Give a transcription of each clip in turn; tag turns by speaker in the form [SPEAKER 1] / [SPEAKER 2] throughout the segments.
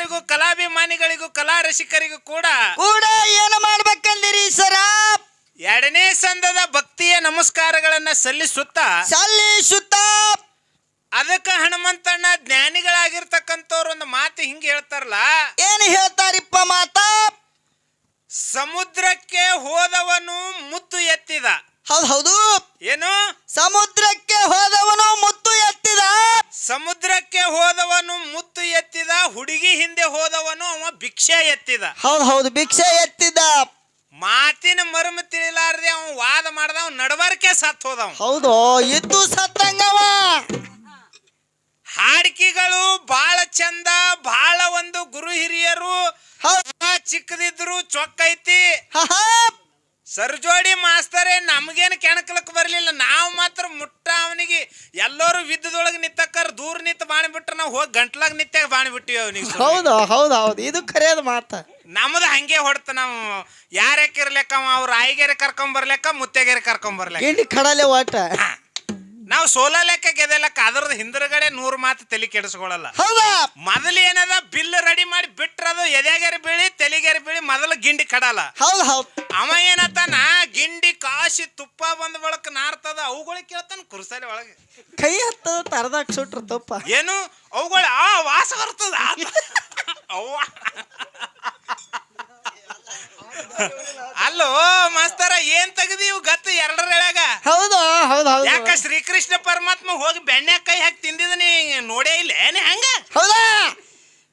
[SPEAKER 1] ಕಲಾವಿದರಿಗೂ ಕಲಾಭಿಮಾನಿಗಳಿಗೂ ಕಲಾ ರಸಿಕರಿಗೂ ಕೂಡ
[SPEAKER 2] ಕೂಡ ಏನು ಮಾಡ್ಬೇಕಂದಿರಿ ಸರ?
[SPEAKER 1] ಎರಡನೇ ಸಂದದ ಭಕ್ತಿಯ ನಮಸ್ಕಾರಗಳನ್ನ ಸಲ್ಲಿಸುತ್ತಾ
[SPEAKER 2] ಸಲ್ಲಿಸುತ್ತ.
[SPEAKER 1] ಅದಕ್ಕ ಹನುಮಂತಣ್ಣ ಜ್ಞಾನಿಗಳಾಗಿರ್ತಕ್ಕಂಥವ್ರು ಒಂದು ಮಾತು ಹಿಂಗೆ ಹೇಳ್ತಾರಲ್ಲ
[SPEAKER 2] ಏನು ಹೇಳ್ತಾರಿಪ್ಪ ಮಾತಾ?
[SPEAKER 1] ಸಮುದ್ರಕ್ಕೆ ಹೋದವನು ಮುತ್ತು ಎತ್ತಿದ.
[SPEAKER 2] ಹೌದು ಹೌದು.
[SPEAKER 1] ಏನು?
[SPEAKER 2] ಸಮುದ್ರಕ್ಕೆ ಹೋದವನು ಮುತ್ತು ಎತ್ತಿದ.
[SPEAKER 1] ಸಮುದ್ರಕ್ಕೆ ಹೋದವನು ಮುತ್ತು ಎತ್ತಿದ ಹುಡುಗಿ ಹಿಂದೆ ಹೋದವನು ಅವ ಭಿಕ್ಷೆ ಎತ್ತಿದ.
[SPEAKER 2] ಹೌದು ಹೌದು ಭಿಕ್ಷೆ ಎತ್ತಿದ.
[SPEAKER 1] ಮಾತಿನ ಮರ್ಮ ತಿಳಿಲಾರದೆ ಅವ ವಾದ ಮಾಡ್ದ ಅವ ನಡವರ್ಕೆ ಸತ್ ಹೋದವ.
[SPEAKER 2] ಹೌದು ಇದ್ದು ಸತ್ತಂಗವ.
[SPEAKER 1] ಹಾಡಿಕೆಗಳು ಬಾಳ ಚಂದ ಬಾಳ ಒಂದು ಗುರು ಹಿರಿಯರು. ಚಿಕ್ಕದಿದ್ರು ಚೊಕ್ಕೈತಿ
[SPEAKER 2] ಐತಿ.
[SPEAKER 1] ಸರ್ಜೋಡಿ ಮಾಸ್ತರೇ ನಮಗೇನು ಕೆಣಕಲಕ್ ಬರ್ಲಿಲ್ಲ ನಾವು ಮಾತ್ರ ಮುಟ್ಟ ಅವನಿಗೆ ಎಲ್ಲರೂ ವಿದ್ಯದೊಳಗೆ ನಿತ್ತಕ್ಕರ್ ದೂರ ನಿಂತ ಬಾಣಿಬಿಟ್ರೆ ನಾವು ಹೋಗಿ ಗಂಟ್ಲಾಗ ನಿತ್ತಾಗ ಬಾಣಿಬಿಟ್ಟಿವಿ ಅವನಿಗೆ
[SPEAKER 2] ಹೌದು ಹೌದು ಹೌದು. ಇದು ಕರೆಯೋದು ಮಾತ.
[SPEAKER 1] ನಮ್ದು ಹಂಗೆ ಹೊಡ್ತ ನಾವು. ಯಾರ್ಯಾಕಿರ್ಲೆಕ್ಕ ಅವ್ರ ಆಯಿಗೆರೆ ಕರ್ಕೊಂಡ್ ಬರ್ಲೆಕ್ಕ ಮುತ್ತೆಗೆರೆ ಕರ್ಕೊಂಡ್
[SPEAKER 2] ಇಲ್ಲಿ ಕಡಲೆ ಒಟ್ಟ
[SPEAKER 1] ನಾವು ಸೋಲ ಲೆಕ್ಕ ಗೆದಲಕ್ಕ ಲೆಕ್ಕ ಅದ್ರದ್ದು ಹಿಂದ್ರಗಡೆ ನೂರು ಮಾತು ತಲೆ ಕೆಡಿಸ್ಕೊಳಲ್ಲ.
[SPEAKER 2] ಹೌದಾ?
[SPEAKER 1] ಮೊದಲು ಏನದ? ಬಿಲ್ ರೆಡಿ ಮಾಡಿ ಬಿಟ್ರದು ಎದೆಗೆರೆ ಬೀಳಿ ತಲೆಗೆರೆ ಬೀಳಿ ಮೊದಲು ಗಿಂಡಿ ಕಡಲ್ಲ.
[SPEAKER 2] ಹೌದು ಹೌದು.
[SPEAKER 1] ಅವ ಏನತ್ತಾನ ಗಿಂಡಿ ಕಾಶಿ ತುಪ್ಪ ಬಂದ ಬಳಕ ನಾರ್ತದ ಅವುಗಳಿಗೆ ಕೇಳ್ತಾನ ಕುರ್ಸಾಲಿ ಒಳಗೆ.
[SPEAKER 2] ಕೈ ಹತ್ತದ ತರದಾಗ ಸುಟ್ರ ತಪ್ಪ.
[SPEAKER 1] ಏನು? ಅವುಗಳ ಆ ವಾಸ ಬರ್ತದ. ಅವ್ವ ಅಲ್ಲೋ ಮಾಸ್ತರ ಏನ್ ತೆಗದಿ ಇವು ಗತ್ತು ಎರಡರ
[SPEAKER 2] ಹೌದು ಹೌದು ಹೌದು.
[SPEAKER 1] ಯಾಕ ಶ್ರೀಕೃಷ್ಣ ಪರಮಾತ್ಮ ಹೋಗಿ ಬೆಣ್ಣೆ ಕೈ ಹಾಕಿ ತಿಂದಿದ ನೀ ನೋಡೇ ಇಲ್ಲ? ಏನೇ ಹಂಗ?
[SPEAKER 2] ಹೌದಾ?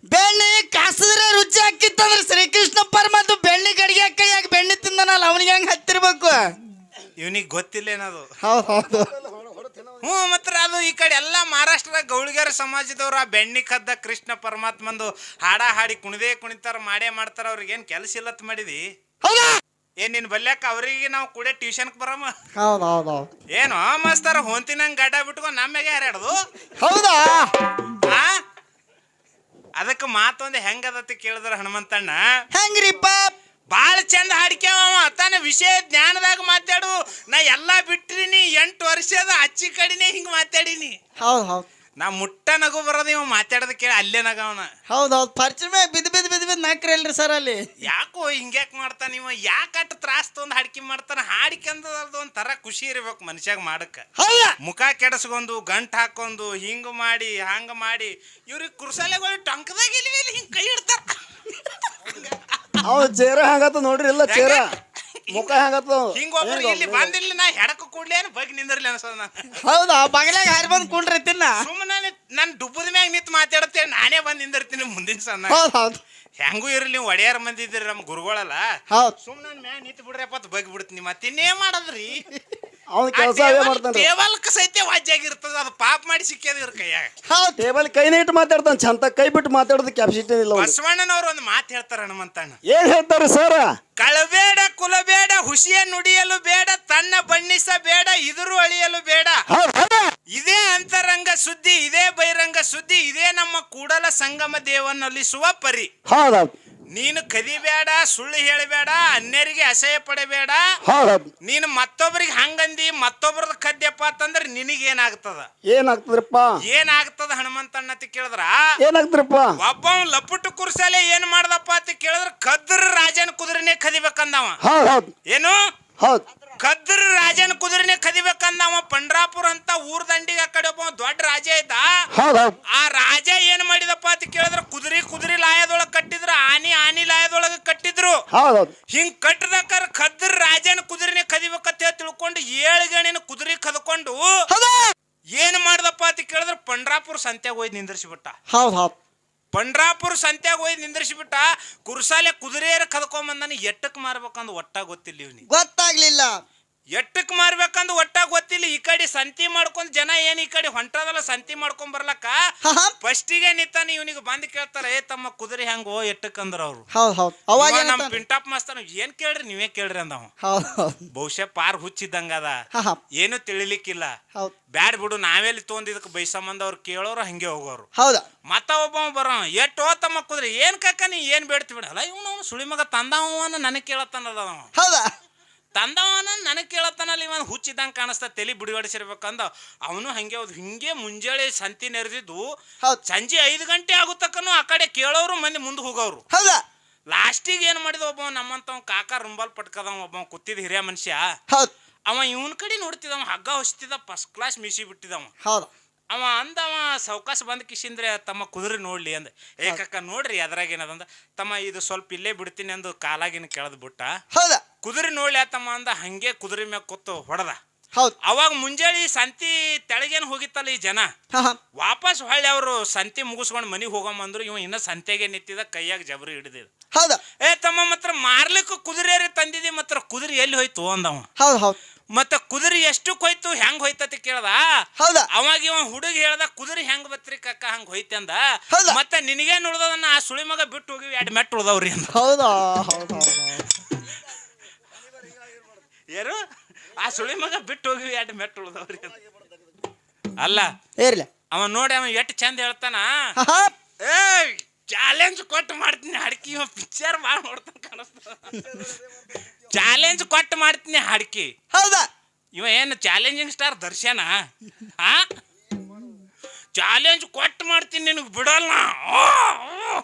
[SPEAKER 2] ಬೆಣ್ಣೆ ಕಾಸಿದ್ರೆ ರುಚಿ ಹಾಕಿತ್ತಂದ್ರೆ ಶ್ರೀಕೃಷ್ಣ ಪರಮಾತ್ಮ ಬೆಣ್ಣೆ ಗಡಿಗೆ ಹಾಕಿ ಬೆಣ್ಣೆ ತಿಂದನಲ್ಲ ಅವನಿಗೆ ಹೆಂಗ್ ಹತ್ತಿರ್ಬೇಕು?
[SPEAKER 1] ಇವನಿಗೆ ಗೊತ್ತಿಲ್ಲ ಏನದು
[SPEAKER 2] ಹೌದು ಹೌದು.
[SPEAKER 1] ಹ್ಞೂ ಮಾತ್ರ ಅದು ಈ ಕಡೆ ಎಲ್ಲ ಮಹಾರಾಷ್ಟ್ರದ ಗೌಳಿಗರ ಸಮಾಜದವ್ರು ಆ ಬೆಣ್ಣಿ ಕದ್ದ ಕೃಷ್ಣ ಪರಮಾತ್ಮಂದು ಹಾಡ ಹಾಡಿ ಕುಣಿದೇ ಕುಣಿತಾರ ಮಾಡೇ ಮಾಡ್ತಾರ ಅವ್ರಿಗೆ ಏನು ಕೆಲಸ ಇಲ್ಲತ್ ಮಾಡಿದಿ? ಏನ್ ನಿನ್ ಬಲ್ಯಾಕ ಅವ್ರಿಗೆ ನಾವು ಕೂಡ ಟ್ಯೂಷನ್ ಬರಮ್ಮ ಏನು ಮಸ್ತಾರ ಹೊಂತಿನಂಗ್ ಗಡ್ಡ ಬಿಟ್ಕೊ ನಮ್ಮಗೆ ಹರಡದು
[SPEAKER 2] ಹೌದಾ?
[SPEAKER 1] ಆ? ಅದಕ್ಕೆ ಮಾತೊಂದು ಹೆಂಗದತಿ ಕೇಳಿದ್ರ ಹನುಮಂತಣ್ಣ?
[SPEAKER 2] ಹೆಂಗ್ರಿಪ್ಪ?
[SPEAKER 1] ಬಾಳ ಚಂದ ಹಾಡ್ಕ್ಯಾವ ತಾನ ವಿಷಯ ಜ್ಞಾನದಾಗ ಮಾತಾಡು. ನಾ ಎಲ್ಲ ಬಿಟ್ರಿನಿ ಎಂಟು ವರ್ಷದ ಅಚ್ಚಿ ಕಡಿನೇ ಹಿಂಗೆ ಮಾತಾಡೀನಿ.
[SPEAKER 2] ಹೌದು ಹೌದು.
[SPEAKER 1] ನಾ ಮುಟ್ಟ ನಗು ಬರೋದು ಇವ ಮಾತಾಡೋದು ಕೇಳಿ ಅಲ್ಲೇ ನಗವನ
[SPEAKER 2] ಹೌದು ಹೌದು. ಪರಿಚಯ ಬಿದ್ದು ಬಿದ್ದು ಬಿದ್ದು ಬಿದ್ದು ನಾಕ್ರಲ್ರಿ ಸರ್ ಅಲ್ಲಿ.
[SPEAKER 1] ಯಾಕೋ ಹಿಂಗ್ಯಾಕ್ ಮಾಡ್ತಾನ ಇವ. ಯಾಕೆ ಅಟ್ ತ್ರಾಸ್ ತೊಂದು ಹಾಡ್ಕಿ ಮಾಡ್ತಾನ. ಹಾಡ್ಕಂದದ ಒಂಥರ ಖುಷಿ ಇರ್ಬೇಕು ಮನುಷ್ಯಾಗ ಮಾಡಕ್ಕೆ ಮುಖ ಕೆಡಸ್ಕೊಂಡು ಗಂಟು ಹಾಕೊಂಡು ಹಿಂಗ ಮಾಡಿ ಹಂಗ ಮಾಡಿ. ಇವ್ರಿಗೆ ಕುರ್ಸಾಲೆಗಳು ಟಂಕದಾಗ ಇಲ್ಲಿ ಹಿಂಗ್ ಕೈ ಇಡ್ತಾರ
[SPEAKER 3] ಅವ ಚೇರ ಹಂಗತ್ತ ನೋಡ್ರಿ ಇಲ್ಲ ಚೇರ. ಮುಖ ಹಂಗತ್ತ
[SPEAKER 1] ಹಿಂಗ ಒಬ್ರು ಇಲ್ಲಿ ಬಂದಿಲ್ಲ ನಾ ಹೆಡಕ ಕೂಡ್ಲೇನು ಬಗ್ ನಿಂದಿರ್ಲಿ ಅನ್ಸದ ನಾ.
[SPEAKER 2] ಹೌದಾ? ಬಗಲಾಗ ಹಾರಿ ಬಂದು ಕುಂಡ್ರಿ ತಿನ್ನ?
[SPEAKER 1] ಸುಮ್ಮನೆ ನನ್ ಡುಬ್ಬದ ಮ್ಯಾಗ ನಿಂತು ಮಾತಾಡುತ್ತೇನೆ ನಾನೇ ಬಂದ್ ನಿಂದಿರ್ತೀನಿ ಮುಂದಿನ ಸಣ್ಣ.
[SPEAKER 2] ಹೌದು ಹೌದು.
[SPEAKER 1] ಹೆಂಗೂ ಇರ್ಲಿ ನೀವು ಒಡೆಯಾರ ಮಂದಿ ಇದ್ದೀರಿ ನಮ್ಮ ಗುರುಗಳಲ್ಲ.
[SPEAKER 2] ಹೌದು.
[SPEAKER 1] ಸುಮ್ಮನೆ ಮ್ಯಾಗ ನಿಂತು ಬಿಡ್ರಪ್ಪ ಅಂತ ಬಗ್ ಬಿಡ್ತೀನಿ. ಮತ್ತಿನ್ನೇ ಮಾಡದ್ರಿ?
[SPEAKER 3] ಅವ್ನ ಕೆಲಸ ಮಾಡ್ತಾನ್ರಿ
[SPEAKER 1] ಟೇಬಲ್ಕ ಸಹಿತ ವಾಜ್ಯಾಗಿರ್ತದ ಅದು ಪಾಪ ಮಾಡಿ ಸಿಕ್ಕ್ಯದ ಇವ್ರ ಕೈಯಾಗ.
[SPEAKER 2] ಹೌದು
[SPEAKER 3] ಟೇಬಲ್ ಕೈ ನೀಟ್ ಮಾತಾಡ್ತಾನೆ ಚಂತ ಕೈ ಬಿಟ್ಟು ಮಾತಾಡೋದು ಕ್ಯಾಪಾಸಿಟಿ ಇಲ್ಲ ಬಸವಣ್ಣನವರು
[SPEAKER 1] ಬಸವಣ್ಣನವ್ರು ಒಂದು ಮಾತು ಹೇಳ್ತಾರ ಹನುಮಂತಣ್ಣ.
[SPEAKER 3] ಏನ್ ಹೇಳ್ತಾರೆ ಸರ್
[SPEAKER 1] ಕಳಬೇಡ ಕುಲಬೇಡ ಹುಸಿಯ ನುಡಿಯಲು ಬೇಡ ತನ್ನ ಬಣ್ಣಿಸ ಬೇಡ ಇದರು ಅಳಿಯಲು ಬೇಡ. ಇದೇ ಅಂತರಂಗ ಸುದ್ದಿ ಇದೇ ಬಹಿರಂಗ ಸುದ್ದಿ ಇದೇ ನಮ್ಮ ಕೂಡಲ ಸಂಗಮ ದೇವನಲ್ಲಿಸುವ ಪರಿ.
[SPEAKER 3] ಹೌದೌದು
[SPEAKER 1] ನೀನು ಕದಿಬೇಡ ಸುಳ್ಳು ಹೇಳಬೇಡ ಅನ್ಯರಿಗೆ ಅಸಹ್ಯ ಪಡಬೇಡ. ನೀನು ಮತ್ತೊಬ್ಬರಿಗೆ ಹಂಗಂದಿ ಮತ್ತೊಬ್ಬರದ ಕದ್ಯಪ್ಪ ಅಂತಂದ್ರೆ ನಿನಗೇನಾಗ್ತದ?
[SPEAKER 3] ಏನಾಗ್ತದ್ರಪ್ಪ?
[SPEAKER 1] ಏನಾಗ್ತದ ಹನುಮಂತಣ್ಣ ಅಂತ ಕೇಳಿದ್ರ?
[SPEAKER 3] ಏನಾಗ್ತದ್ರಪ್ಪ?
[SPEAKER 1] ಒಬ್ಬ ಲಪುಟ್ಟು ಕುರ್ಸಲೆ ಏನ್ ಮಾಡ್ದಪ್ಪ ಅಂತ ಕೇಳಿದ್ರೆ ಕದ್ರ ರಾಜನ ಕುದುರೆನೆ ಕದಿಬೇಕಂದವ.
[SPEAKER 3] ಹೌದ್
[SPEAKER 1] ಏನು?
[SPEAKER 3] ಹೌದ್
[SPEAKER 1] ಕದ್ರ ರಾಜನ ಕುದುರೆನೆ ಅವ ಪಂಡ್ರಾಪುರ ಅಂತ ಊರ್ ದಂಡಿಗೆ ಆ ಕಡೆ ಒಬ್ಬ ದೊಡ್ಡ ರಾಜ ಇದ್ದ. ಆ ರಾಜ ಏನ್ ಮಾಡಿದಪ್ಪ ಅಂತ ಕೇಳಿದ್ರ ಕುದುರೆ ಕುದುರೆ ಲಾಯದೊಳಗ ಕಟ್ಟಿದ್ರ ಆನಿ ಆನಿ ಲಾಯದೊಳಗ ಕಟ್ಟಿದ್ರು. ಹಿಂಗ್ ಕಟ್ಟದಕ್ಕಾರ ಕದ್ರ ರಾಜನ ಕುದುರೆನೆ ಕದಿಬೇಕಂತ ಹೇಳಿ ತಿಳ್ಕೊಂಡು ಏಳು ಗಣಿನ ಕುದುರೆ ಕದ್ಕೊಂಡು
[SPEAKER 2] ಹೌದಾ
[SPEAKER 1] ಏನ್ ಮಾಡ್ದಪ್ಪ ಅಂತ ಕೇಳಿದ್ರ ಪಂಡ್ರಾಪುರ ಸಂತ್ಯಾಗ ಹೋಗಿ ನಿಂದ್ರಿಸಿಬಿಟ್ಟ
[SPEAKER 2] ಹೌದು ಹೌದು.
[SPEAKER 1] ಪಂಡ್ರಾಪುರ ಸಂತ್ಯಾಗ ಹೋಗಿ ನಿಂದ್ರಿಸಿಬಿಟ್ಟ ಕುರ್ಸಾಲೆ ಕುದುರೆಯರ ಕದ್ಕೊಂಬಂದ ಎಟ್ಟಕ್ಕೆ ಮಾರ್ಬೇಕಂದ್ ಒಟ್ಟ ಗೊತ್ತಿಲ್ಲ ಇವ್ನಿಗೆ.
[SPEAKER 2] ಗೊತ್ತಾಗ್ಲಿಲ್ಲ.
[SPEAKER 1] ಎಟ್ಟಕ್ ಮಾರ್ಬೇಕಂದ್ ಒಟ್ಟ ಗೊತ್ತಿಲ್ಲ. ಈ ಕಡೆ ಸಂತಿ ಮಾಡ್ಕೊಂಡ್ ಜನ ಏನ್ ಈ ಕಡೆ ಹೊಂಟದಲ್ಲ ಸಂತಿ ಮಾಡ್ಕೊಂಡ್ ಬರ್ಲಕ್ಕ?
[SPEAKER 2] ಫಸ್ಟ್ಗೆ
[SPEAKER 1] ಫಸ್ಟಿಗೆ ನಿಂತಾನ ಇವನಿಗೆ ಬಂದ್ ಕೇಳ್ತಾರ ಏ ತಮ್ಮ ಕುದುರೆ ಹೆಂಗೋ ಎಟ್ಟಕ್ ಅಂದ್ರ ಅವ್ರು?
[SPEAKER 2] ಹೌದು ಹೌದು. ಅವಾಗ
[SPEAKER 1] ನಮ್ ಪಿಂಟಪ್ ಮಾಸ್ತರ್ ಏನ್ ಕೇಳ್ರಿ ನೀವೇ ಕೇಳ್ರಿ ಅಂದವ ಬಹುಶಃ ಪಾರ್
[SPEAKER 2] ಹುಚ್ಚಿದ್ದಂಗ ಅದ.
[SPEAKER 1] ಏನು ತಿಳಿಲಿಕ್ಕಿಲ್ಲ. ಬ್ಯಾಡ್ ಬಿಡು ನಾವೆಲ್ಲಿ ತೊಗೊಂಡ್ ಇದಕ್ಕೆ ಬೈಸಂಬಂದ ಅವ್ರು ಕೇಳೋರು ಹಂಗೆ ಹೋಗೋರು.
[SPEAKER 2] ಹೌದಾ.
[SPEAKER 1] ಮತ್ತ ಒಬ್ಬ ಬರೋ ಎಟ್ಟು ತಮ್ಮ ಕುದುರೆ ಏನ್ ಕಾಕ ನೀ ಏನ್ ಬೇಡ್ತಿ ಬಿಡಲ್ಲ ಇವನು ಸುಳಿ ಮಗ ತಂದವ ನನಗೆ ಕೇಳತ್ತಾನದ
[SPEAKER 2] ಹೌದಾ?
[SPEAKER 1] ತಂದವನ ನನಗೆ ಕೇಳತ್ತಾನಲ್ಲಿ ಇವನ್ ಹುಚ್ಚಿದಂಗೆ ಕಾಣಿಸ್ತಾ ತಲೆ ಬಿಡುಗಡಿಸಿರ್ಬೇಕಂದ ಅವನು ಹಂಗೆ ಹೌದು ಹಿಂಗೆ ಮುಂಜಾನೆ ಸಂತಿ ನೆರೆದಿದ್ದು ಸಂಜೆ ಐದು ಗಂಟೆ ಆಗುತ್ತಕ್ಕನು ಆ ಕಡೆ ಕೇಳೋರು ಮಂದಿ ಮುಂದೆ ಹೋಗೋರು.
[SPEAKER 2] ಹೌದಾ?
[SPEAKER 1] ಲಾಸ್ಟಿಗೆ ಏನು ಮಾಡಿದ ಒಬ್ಬ ನಮ್ಮಂತವ್ ಕಾಕ ರುಂಬಾಲ್ ಪಟ್ಕದವ ಒಬ್ಬ ಕುತ್ತಿದ ಹಿರಿಯ ಮನುಷ್ಯ ಅವ ಇವನ್ ಕಡೆ ನೋಡ್ತಿದ್ದವ ಹಗ್ಗ ಹೊಸ್ತಿದ್ದ ಫಸ್ಟ್ ಕ್ಲಾಸ್ ಮೀಸಿ ಬಿಟ್ಟಿದವ
[SPEAKER 2] ಹೌದು.
[SPEAKER 1] ಅವ ಅಂದವ ಸಾವ್ಕಾಸ ಬಂದ ಕಿಶಿಂದ್ರೆ ತಮ್ಮ ಕುದುರೆ ನೋಡ್ಲಿ ಅಂದ. ಏಕಕ್ಕ ಕಕ್ಕ ನೋಡ್ರಿ ಅದ್ರಾಗ ಏನದಂದ ತಮ್ಮ ಇದು ಸ್ವಲ್ಪ ಇಲ್ಲೇ ಬಿಡ್ತೀನಿ ಅಂದು ಕಾಲಾಗಿನ ಕೆಳದ್ ಬಿಟ್ಟ.
[SPEAKER 2] ಹೌದಾ?
[SPEAKER 1] ಕುದುರೆ ನೋಡ್ಲಿ ತಮ್ಮ ಅಂದ ಹಂಗೆ ಕುದುರೆ ಮ್ಯಾಗ ಕೂತು ಹೊಡೆದ.
[SPEAKER 2] ಹೌದು.
[SPEAKER 1] ಅವಾಗ ಮುಂಜಾನೆ ಸಂತಿ ತೆಳಗೇನ್ ಹೋಗಿತ್ತಲ್ಲ ಈ ಜನ? ವಾಪಸ್ ಹೊಳ್ಳಿ ಅವರು ಸಂತಿ ಮುಗಿಸ್ಕೊಂಡು ಮನೆಗೆ ಅಂದ್ರು ಇವ ಇನ್ನ ಸಂತೆಗೆ ನಿಂತಿದ ಕೈಯಾಗ ಜಬರಿ ಹಿಡಿದಿದ.
[SPEAKER 2] ಹೌದ.
[SPEAKER 1] ಏ ತಮ್ಮ ಮಾತ್ರ ಮಾರ್ಲಿಕ್ಕೆ ಕುದುರೆ ತಂದಿದಿ ಮಾತ್ರ ಕುದುರೆ ಎಲ್ಲಿ ಹೋಯ್ತು ಅಂದವ.
[SPEAKER 2] ಹೌದು ಹೌದು.
[SPEAKER 1] ಮತ್ತ ಕುದುರೆ ಎಷ್ಟಕ್ಕೆ ಹೋಯ್ತು ಹೆಂಗ್ ಹೋಯ್ತತಿ ಕೇಳ್ದ?
[SPEAKER 2] ಹೌದ.
[SPEAKER 1] ಅವಾಗ ಇವ ಹುಡುಗ ಹೇಳ್ದ ಕುದುರೆ ಹೆಂಗ್ ಬತ್ರಿ ಕಕ್ಕ ಹಂಗ ಹೋಯ್ತೆ ಅಂದ. ಮತ್ತ ನಿನಗೇನ್ ಉಳ್ದದನ್ನ ಆ ಸುಳಿ ಮಗ ಬಿಟ್ಟು ಹೋಗಿ ಎರಡು ಮೆಟ್ ಉಳ್ದವ್ರಿ
[SPEAKER 2] ಹೌದ್ ಹೌದ್.
[SPEAKER 1] ಯಾರು? ಆ ಸುಳಿ ಮಗ ಬಿಟ್ಟು ಹೋಗಿ ಎಟ್ ಮೆಟ್ಟ ಉಳ್ದವ್ರಿ ಅಲ್ಲ
[SPEAKER 2] ಏರ್ಲ.
[SPEAKER 1] ಅವ ನೋಡಿ ಅವ ಎಟ್ ಚಂದ ಹೇಳ್ತಾನ? ಏ ಚಾಲೆಂಜ್ ಕೊಟ್ಟು ಮಾಡ್ತೀನಿ ಹಡ್ಕಿ ಇವ ಪಿಕ್ಚರ್ ಮಾಡಿ ನೋಡ್ತಾನ ಕಾಣಿಸ್ತ ಚಾಲೆಂಜ್ ಕೊಟ್ಟು ಮಾಡ್ತೀನಿ ಹಡ್ಕಿ
[SPEAKER 2] ಹೌದಾ?
[SPEAKER 1] ಇವ ಏನು ಚಾಲೆಂಜಿಂಗ್ ಸ್ಟಾರ್ ದರ್ಶನ? ಹಾ? ಚಾಲೆಂಜ್ ಕೊಟ್ಟು ಮಾಡ್ತೀನಿ ನಿನಗೆ ಬಿಡಲ್ಲ? ಆ, ಆ.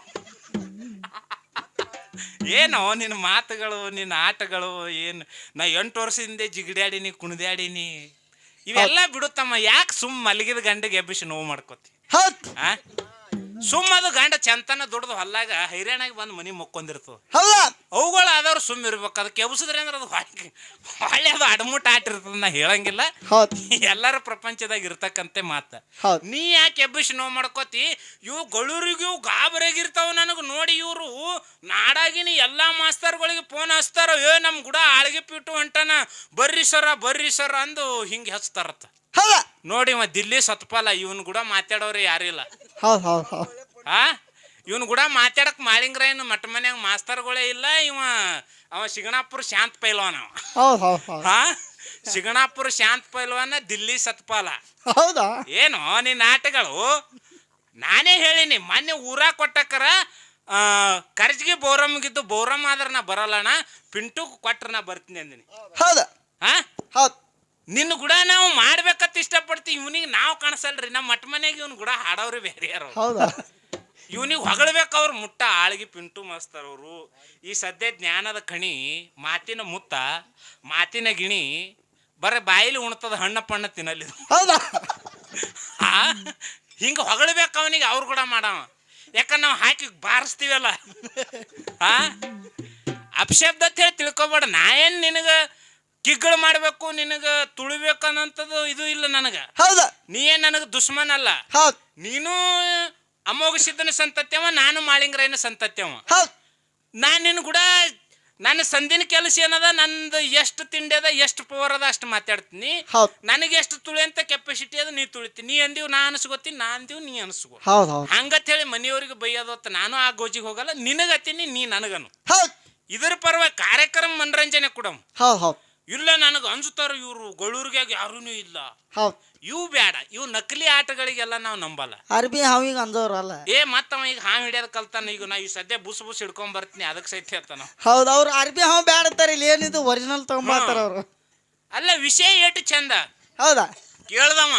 [SPEAKER 1] ಏನೋ ನಿನ್ನ ಮಾತುಗಳು ನಿನ್ನ ಆಟಗಳು ಏನು ನಾ ಎಂಟು ವರ್ಷದಿಂದ ಜಿಗಿಡ್ಯಾಡೀನಿ ಕುಣಿದ್ಯಾಡಿನಿ ಇವೆಲ್ಲ ಬಿಡುತ್ತಮ್ಮ. ಯಾಕೆ ಸುಮ್ಮ ಮಲಗಿದ ಗಂಡಿಗೆ ಎಬ್ಬಿಸಿ ನೋವು ಮಾಡ್ಕೋತಿ? ಸುಮ್ಮ ಸುಮ್ಮದು ಗಂಡ ಚಂತನ ದುಡ್ದು ಹೊಲ್ಲಾಗ ಹೈರಾಣಾಗಿ ಬಂದು ಮನೆ ಮುಕ್ಕೊಂಡಿರ್ತದ ಅವುಗಳು ಆದವ್ರು ಸುಮ್ಮ ಇರ್ಬೇಕು. ಅದಕ್ಕೆ ಎಬ್ಸಿದ್ರೆ ಅಂದ್ರೆ ಅದು ಹೊಳ್ಳಿ ಹೊಳ್ಳಿ ಅದು ಅಡಮುಟ್ಟ ಆಟಿರ್ತದ ನಾ ಹೇಳಂಗಿಲ್ಲ.
[SPEAKER 2] ಹೌದ್.
[SPEAKER 1] ಎಲ್ಲರ ಪ್ರಪಂಚದಾಗ ಇರ್ತಕ್ಕಂತೆ ಮಾತ.
[SPEAKER 2] ಹೌದ್.
[SPEAKER 1] ನೀ ಯಾಕೆ ಎಬ್ಬಿಸಿ ನೋವು ಮಾಡ್ಕೋತಿ? ಇವು ಗಳೂರಿಗೂ ಗಾಬರಿಯಾಗಿರ್ತಾವ ನನಗೆ. ನೋಡಿ ಇವರು ನಾಡಾಗಿನ ಎಲ್ಲಾ ಮಾಸ್ತರ್ಗಳಿಗೆ ಫೋನ್ ಹಚ್ತಾರ. ಏ ನಮ್ಮ ಗುಡ ಆಳ್ಗೆ ಪಿಟ್ಟು ಹೊಂಟನ. ಬರ್ರಿ ಸರ ಬರ್ರಿ ಸರ ಅಂದು ಹಿಂಗೆ ಹಚ್ತಾರತ್ತ.
[SPEAKER 2] ಹೌದಾ.
[SPEAKER 1] ನೋಡಿ ಮ ದಿಲ್ಲಿ ಸತ್ಪಾಲ ಇವನ್ ಕೂಡ ಮಾತಾಡೋರು ಯಾರಿಲ್ಲ.
[SPEAKER 2] ಹೌದ್ ಹೌದ್ ಹೌದ್.
[SPEAKER 1] ಆ? ಇವನ್ ಕೂಡ ಮಾತಾಡಕ್ ಮಾಳಿಂಗ್ರ ಏನು ಮಟ್ಟ ಮನ್ಯಾಗ ಮಾಸ್ತರ್ಗಳೇ ಇಲ್ಲ ಇವ ಅವ ಶಿಗಣಾಪುರ ಶಾಂತ ಪೈಲ್ವಾನ ಅವ. ಹಾ? ಶಿಗಣಾಪುರ ಶಾಂತ ಪೈಲ್ವಾನ ದಿಲ್ಲಿ ಸತ್ಪಾಲ.
[SPEAKER 2] ಹೌದಾ?
[SPEAKER 1] ಏನು ನಿನ್ನ ಆಟಗಳು ನಾನೇ ಹೇಳಿನಿ ಮೊನ್ನೆ ಊರ ಕೊಟ್ಟಕ್ಕರ ಕರ್ಜಿಗೆ ಬೋರಮ್ಗಿದ್ದು ಬೋರಮ್ ಆದ್ರೆ ನಾ ಬರಲ್ಲಣ ಪಿಂಟು ಕೊಟ್ರ ನಾ ಬರ್ತೀನಿ ಅಂದಿನಿ.
[SPEAKER 2] ಹೌದಾ?
[SPEAKER 1] ಹಾ?
[SPEAKER 2] ಹೌದು.
[SPEAKER 1] ನಿನ್ನ ಗುಡ ನಾವು ಮಾಡ್ಬೇಕಂತ ಇಷ್ಟಪಡ್ತೀವಿ ಇವನಿಗೆ ನಾವು ಕಾಣಿಸಲ್ರಿ ನಮ್ಮ ಮಟ್ಟ ಮನೆಗೆ ಇವ್ನ ಗುಡ ಹಾಡೋರು ಬೇರೆ ಯಾರು.
[SPEAKER 2] ಹೌದಾ?
[SPEAKER 1] ಇವನಿಗೆ ಹೊಗಳಬೇಕು ಅವ್ರು ಮುಟ್ಟ. ಆಳ್ಗಿ ಪಿಂಟು ಮಾಸ್ತರ್ ಅವರು. ಈ ಸದ್ಯ ಜ್ಞಾನದ ಕಣಿ ಮಾತಿನ ಮುತ್ತ ಮಾತಿನ ಗಿಣಿ ಬರೀ ಬಾಯಿಲಿ ಉಣ್ತದ ಹಣ್ಣ ಪಣ್ಣ ತಿನ್ನಲಿ
[SPEAKER 2] ಹೌದಾ?
[SPEAKER 1] ಆ ಹಿಂಗ ಹೊಗಳಬೇಕು ಅವನಿಗೆ ಅವ್ರು ಕೂಡ ಮಾಡವ. ಯಾಕಂದ್ರೆ ನಾವು ಹಾಕಿ ಬಾರಿಸ್ತೀವಲ್ಲ. ಆ? ಅಪಶಬ್ದ ಅಂತ ಹೇಳಿ ತಿಳ್ಕೊಬೇಡ. ನಾ ಏನು ನಿನಗೆ ಕಿಗ್ಗಳು ಮಾಡಬೇಕು ನಿನಗೆ ತುಳಿಬೇಕು ಅನ್ನೋಂಥದ್ದು ಇದು ಇಲ್ಲ ನನಗೆ.
[SPEAKER 2] ಹೌದಾ?
[SPEAKER 1] ನೀ ಏನು ನನಗೆ ದುಶ್ಮನ್ ಅಲ್ಲ. ನೀನು ಅಮೋಘ ಸಿದ್ಧನ ಸಂತತ್ಯವ ನಾನು ಮಾಳಿಂಗರಾಯನ ಸಂತತ್ಯವ.
[SPEAKER 2] ಹೌದ್.
[SPEAKER 1] ನಾನು ನಿನ್ನ ಕೂಡ ನನ್ನ ಸಂದಿನ ಕೆಲಸ ಏನದ ನಂದು ಎಷ್ಟು ತಿಂಡಿ ಅದ ಎಷ್ಟು ಪವರ್ ಅದ ಅಷ್ಟು ಮಾತಾಡ್ತೀನಿ.
[SPEAKER 2] ಹೌದ್.
[SPEAKER 1] ನನಗೆ ಎಷ್ಟು ತುಳಿ ಅಂತ ಕೆಪಾಸಿಟಿ ಅದ ನೀ ತುಳಿತಿ. ನೀ ಅಂದಿವ್ ನಾ ಅನ್ಸ್ಕೋತೀನಿ ನಾ ಅಂದಿವ್ ನೀ ಅನ್ಸ್ಕೋ.
[SPEAKER 2] ಹೌದ್ ಹೌದ್.
[SPEAKER 1] ಹಂಗತ್ ಹೇಳಿ ಮನೆಯವ್ರಿಗೆ ಬೈಯೋದತ್ತ ನಾನು ಆ ಗೋಜಿಗೆ ಹೋಗಲ್ಲ ನಿನಗತ್ತೀನಿ ನೀ ನನಗನು.
[SPEAKER 2] ಹೌದ್.
[SPEAKER 1] ಇದರ ಪರವಾಗಿ ಕಾರ್ಯಕ್ರಮ ಮನರಂಜನೆ ಕೊಡಮ್.
[SPEAKER 2] ಹೌದ್ ಹೌದ್.
[SPEAKER 1] ಇಲ್ಲ ನನಗೆ ಅನ್ಸುತ್ತಾರ ಇವರು ಗೊಳ್ಳೂರ್ಗ್ಯಾಗ ಯಾರೂ ಇಲ್ಲ.
[SPEAKER 2] ಹೌದು.
[SPEAKER 1] ಇವು ಬೇಡ ಇವು ನಕಲಿ ಆಟಗಳಿಗೆಲ್ಲ ನಾವು ನಂಬಲ್ಲ.
[SPEAKER 2] ಅರ್ಬಿ ಹಾವಿಗೆ ಅಂದವ್ರಲ್ಲ
[SPEAKER 1] ಏ ಮತ್ತವ ಈಗ ಹಾವು ಹಿಡಿಯೋದು ಕಲ್ತಾನ ಈಗ ನಾ ಈ ಸದ್ಯ ಬುಸ್ ಬುಸ್ ಹಿಡ್ಕೊಂಡ್ ಬರ್ತೀನಿ ಅದಕ್ಕೆ ಸಹಿತ ಹೇಳ್ತಾನ
[SPEAKER 2] ಹೌದು ಅವ್ರು ಅರ್ಬಿ ಹಾವು ಬೇಡ ಇಲ್ಲಿ ಏನಿದು ಒರಿಜಿನಲ್ ತಗೊಂಬರ್ತಾರ ಅವ್ರು?
[SPEAKER 1] ಅಲ್ಲ ವಿಷಯ ಏಟು ಚಂದ.
[SPEAKER 2] ಹೌದಾ?
[SPEAKER 1] ಕೇಳ್ದವ.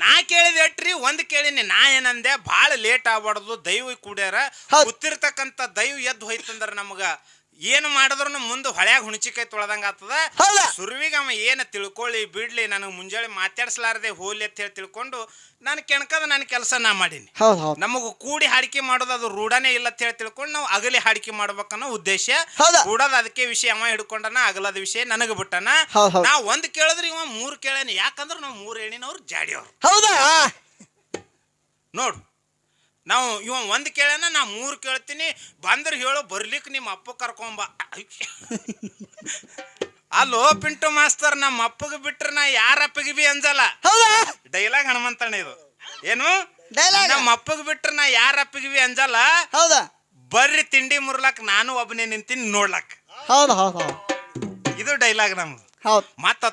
[SPEAKER 1] ನಾ ಕೇಳಿದ ಎಟ್ರಿ ಒಂದ್ ಕೇಳಿನಿ ನಾ ಏನಂದೆ ಭಾಳ ಲೇಟ್ ಆಗ್ಬಾರ್ದು ದೈವ ಕೂಡ್ಯಾರ.
[SPEAKER 2] ಗೊತ್ತಿರ್ತಕ್ಕಂತ
[SPEAKER 1] ಕೂತಿರ್ತಕ್ಕಂಥ ದೈವ ಎದ್ದು ಹೋಯ್ತಂದ್ರ ನಮಗ. ಏನು ಮಾಡಿದ್ರು ಮುಂದೆ ಹೊಳ್ಯಾಗ ಹುಣಚಿಕಾಯಿ ತೊಳೆದಂಗ
[SPEAKER 2] ಆತದ?
[SPEAKER 1] ಸುರುವಿಗೆ ಅವ ಏನು ತಿಳ್ಕೊಳ್ಳಿ ಬಿಡ್ಲಿ ನನಗೆ ಮುಂಜಾನೆ ಮಾತಾಡ್ಸಲಾರದೆ ಹೋಲಿ ಅಂತ ಹೇಳಿ ತಿಳ್ಕೊಂಡು ನಾನು ಕೆಣಕದ ನನ್ನ ಕೆಲಸ ನಾ ಮಾಡೀನಿ. ನಮಗ ಕೂಡಿ ಹಾಡಿಕೆ ಮಾಡೋದು ಅದು ರೂಢನೇ ಇಲ್ಲ ಅಂತ ಹೇಳಿ ತಿಳ್ಕೊಂಡು ನಾವು ಅಗಲಿ ಹಾಡಿಕೆ ಮಾಡ್ಬೇಕನ್ನೋ ಉದ್ದೇಶ? ಕೂಡೋದು ಅದಕ್ಕೆ ವಿಷಯ ಅವ ಹಿಡ್ಕೊಂಡನ ಅಗಲದ ವಿಷಯ ನನಗೆ ಬಿಟ್ಟನ. ನಾ ಒಂದ್ ಕೇಳಿದ್ರೆ ಇವ ಮೂರ್ ಕೇಳೇನಿ ಯಾಕಂದ್ರೆ ನಾವು ಮೂರ್ ಹೇಳಿನವ್ರು ಜಾಡಿಯವ್ರು.
[SPEAKER 2] ಹೌದಾ?
[SPEAKER 1] ನೋಡು ನಾವು ಇವ ಒಂದು ಕೇಳ್ಯಾನ ನಾ ಮೂರು ಕೇಳ್ತೀನಿ. ಬಂದ್ರೆ ಹೇಳು ಬರ್ಲಿಕ್ಕೆ ನಿಮ್ಮ ಅಪ್ಪ ಕರ್ಕೊಂಬ. ಅಲ್ಲೋ ಪಿಂಟು ಮಾಸ್ತರ್ ನಮ್ಮ ಅಪ್ಪಗೆ ಬಿಟ್ರೆ ನಾ ಯಾರ ಅಪ್ಪಗೆ ಬಿ ಅಂಜಲ್ಲ.
[SPEAKER 2] ಹೌದಾ?
[SPEAKER 1] ಡೈಲಾಗ್ ಹನುಮಂತಣ್ಣ ಇದು. ಏನು?
[SPEAKER 2] ಡೈಲಾಗ್?
[SPEAKER 1] ನಮ್ಮ ಅಪ್ಪಗೆ ಬಿಟ್ರೆ ನಾ ಯಾರ ಅಪ್ಪಗೆ ಬಿ ಅಂಜಲ್ಲ.
[SPEAKER 2] ಹೌದಾ?
[SPEAKER 1] ಬರ್ರಿ ತಿಂಡಿ ಮುರ್ಲಕ್ ನಾನು ಒಬ್ಬನೇ ನಿಂತೀನಿ ನೋಡ್ಲಕ್.
[SPEAKER 2] ಹೌದು ಹೌದು ಹೌದು.
[SPEAKER 1] ಇದು ಡೈಲಾಗ್ ನಮ್ದು.
[SPEAKER 2] ಹೌದು.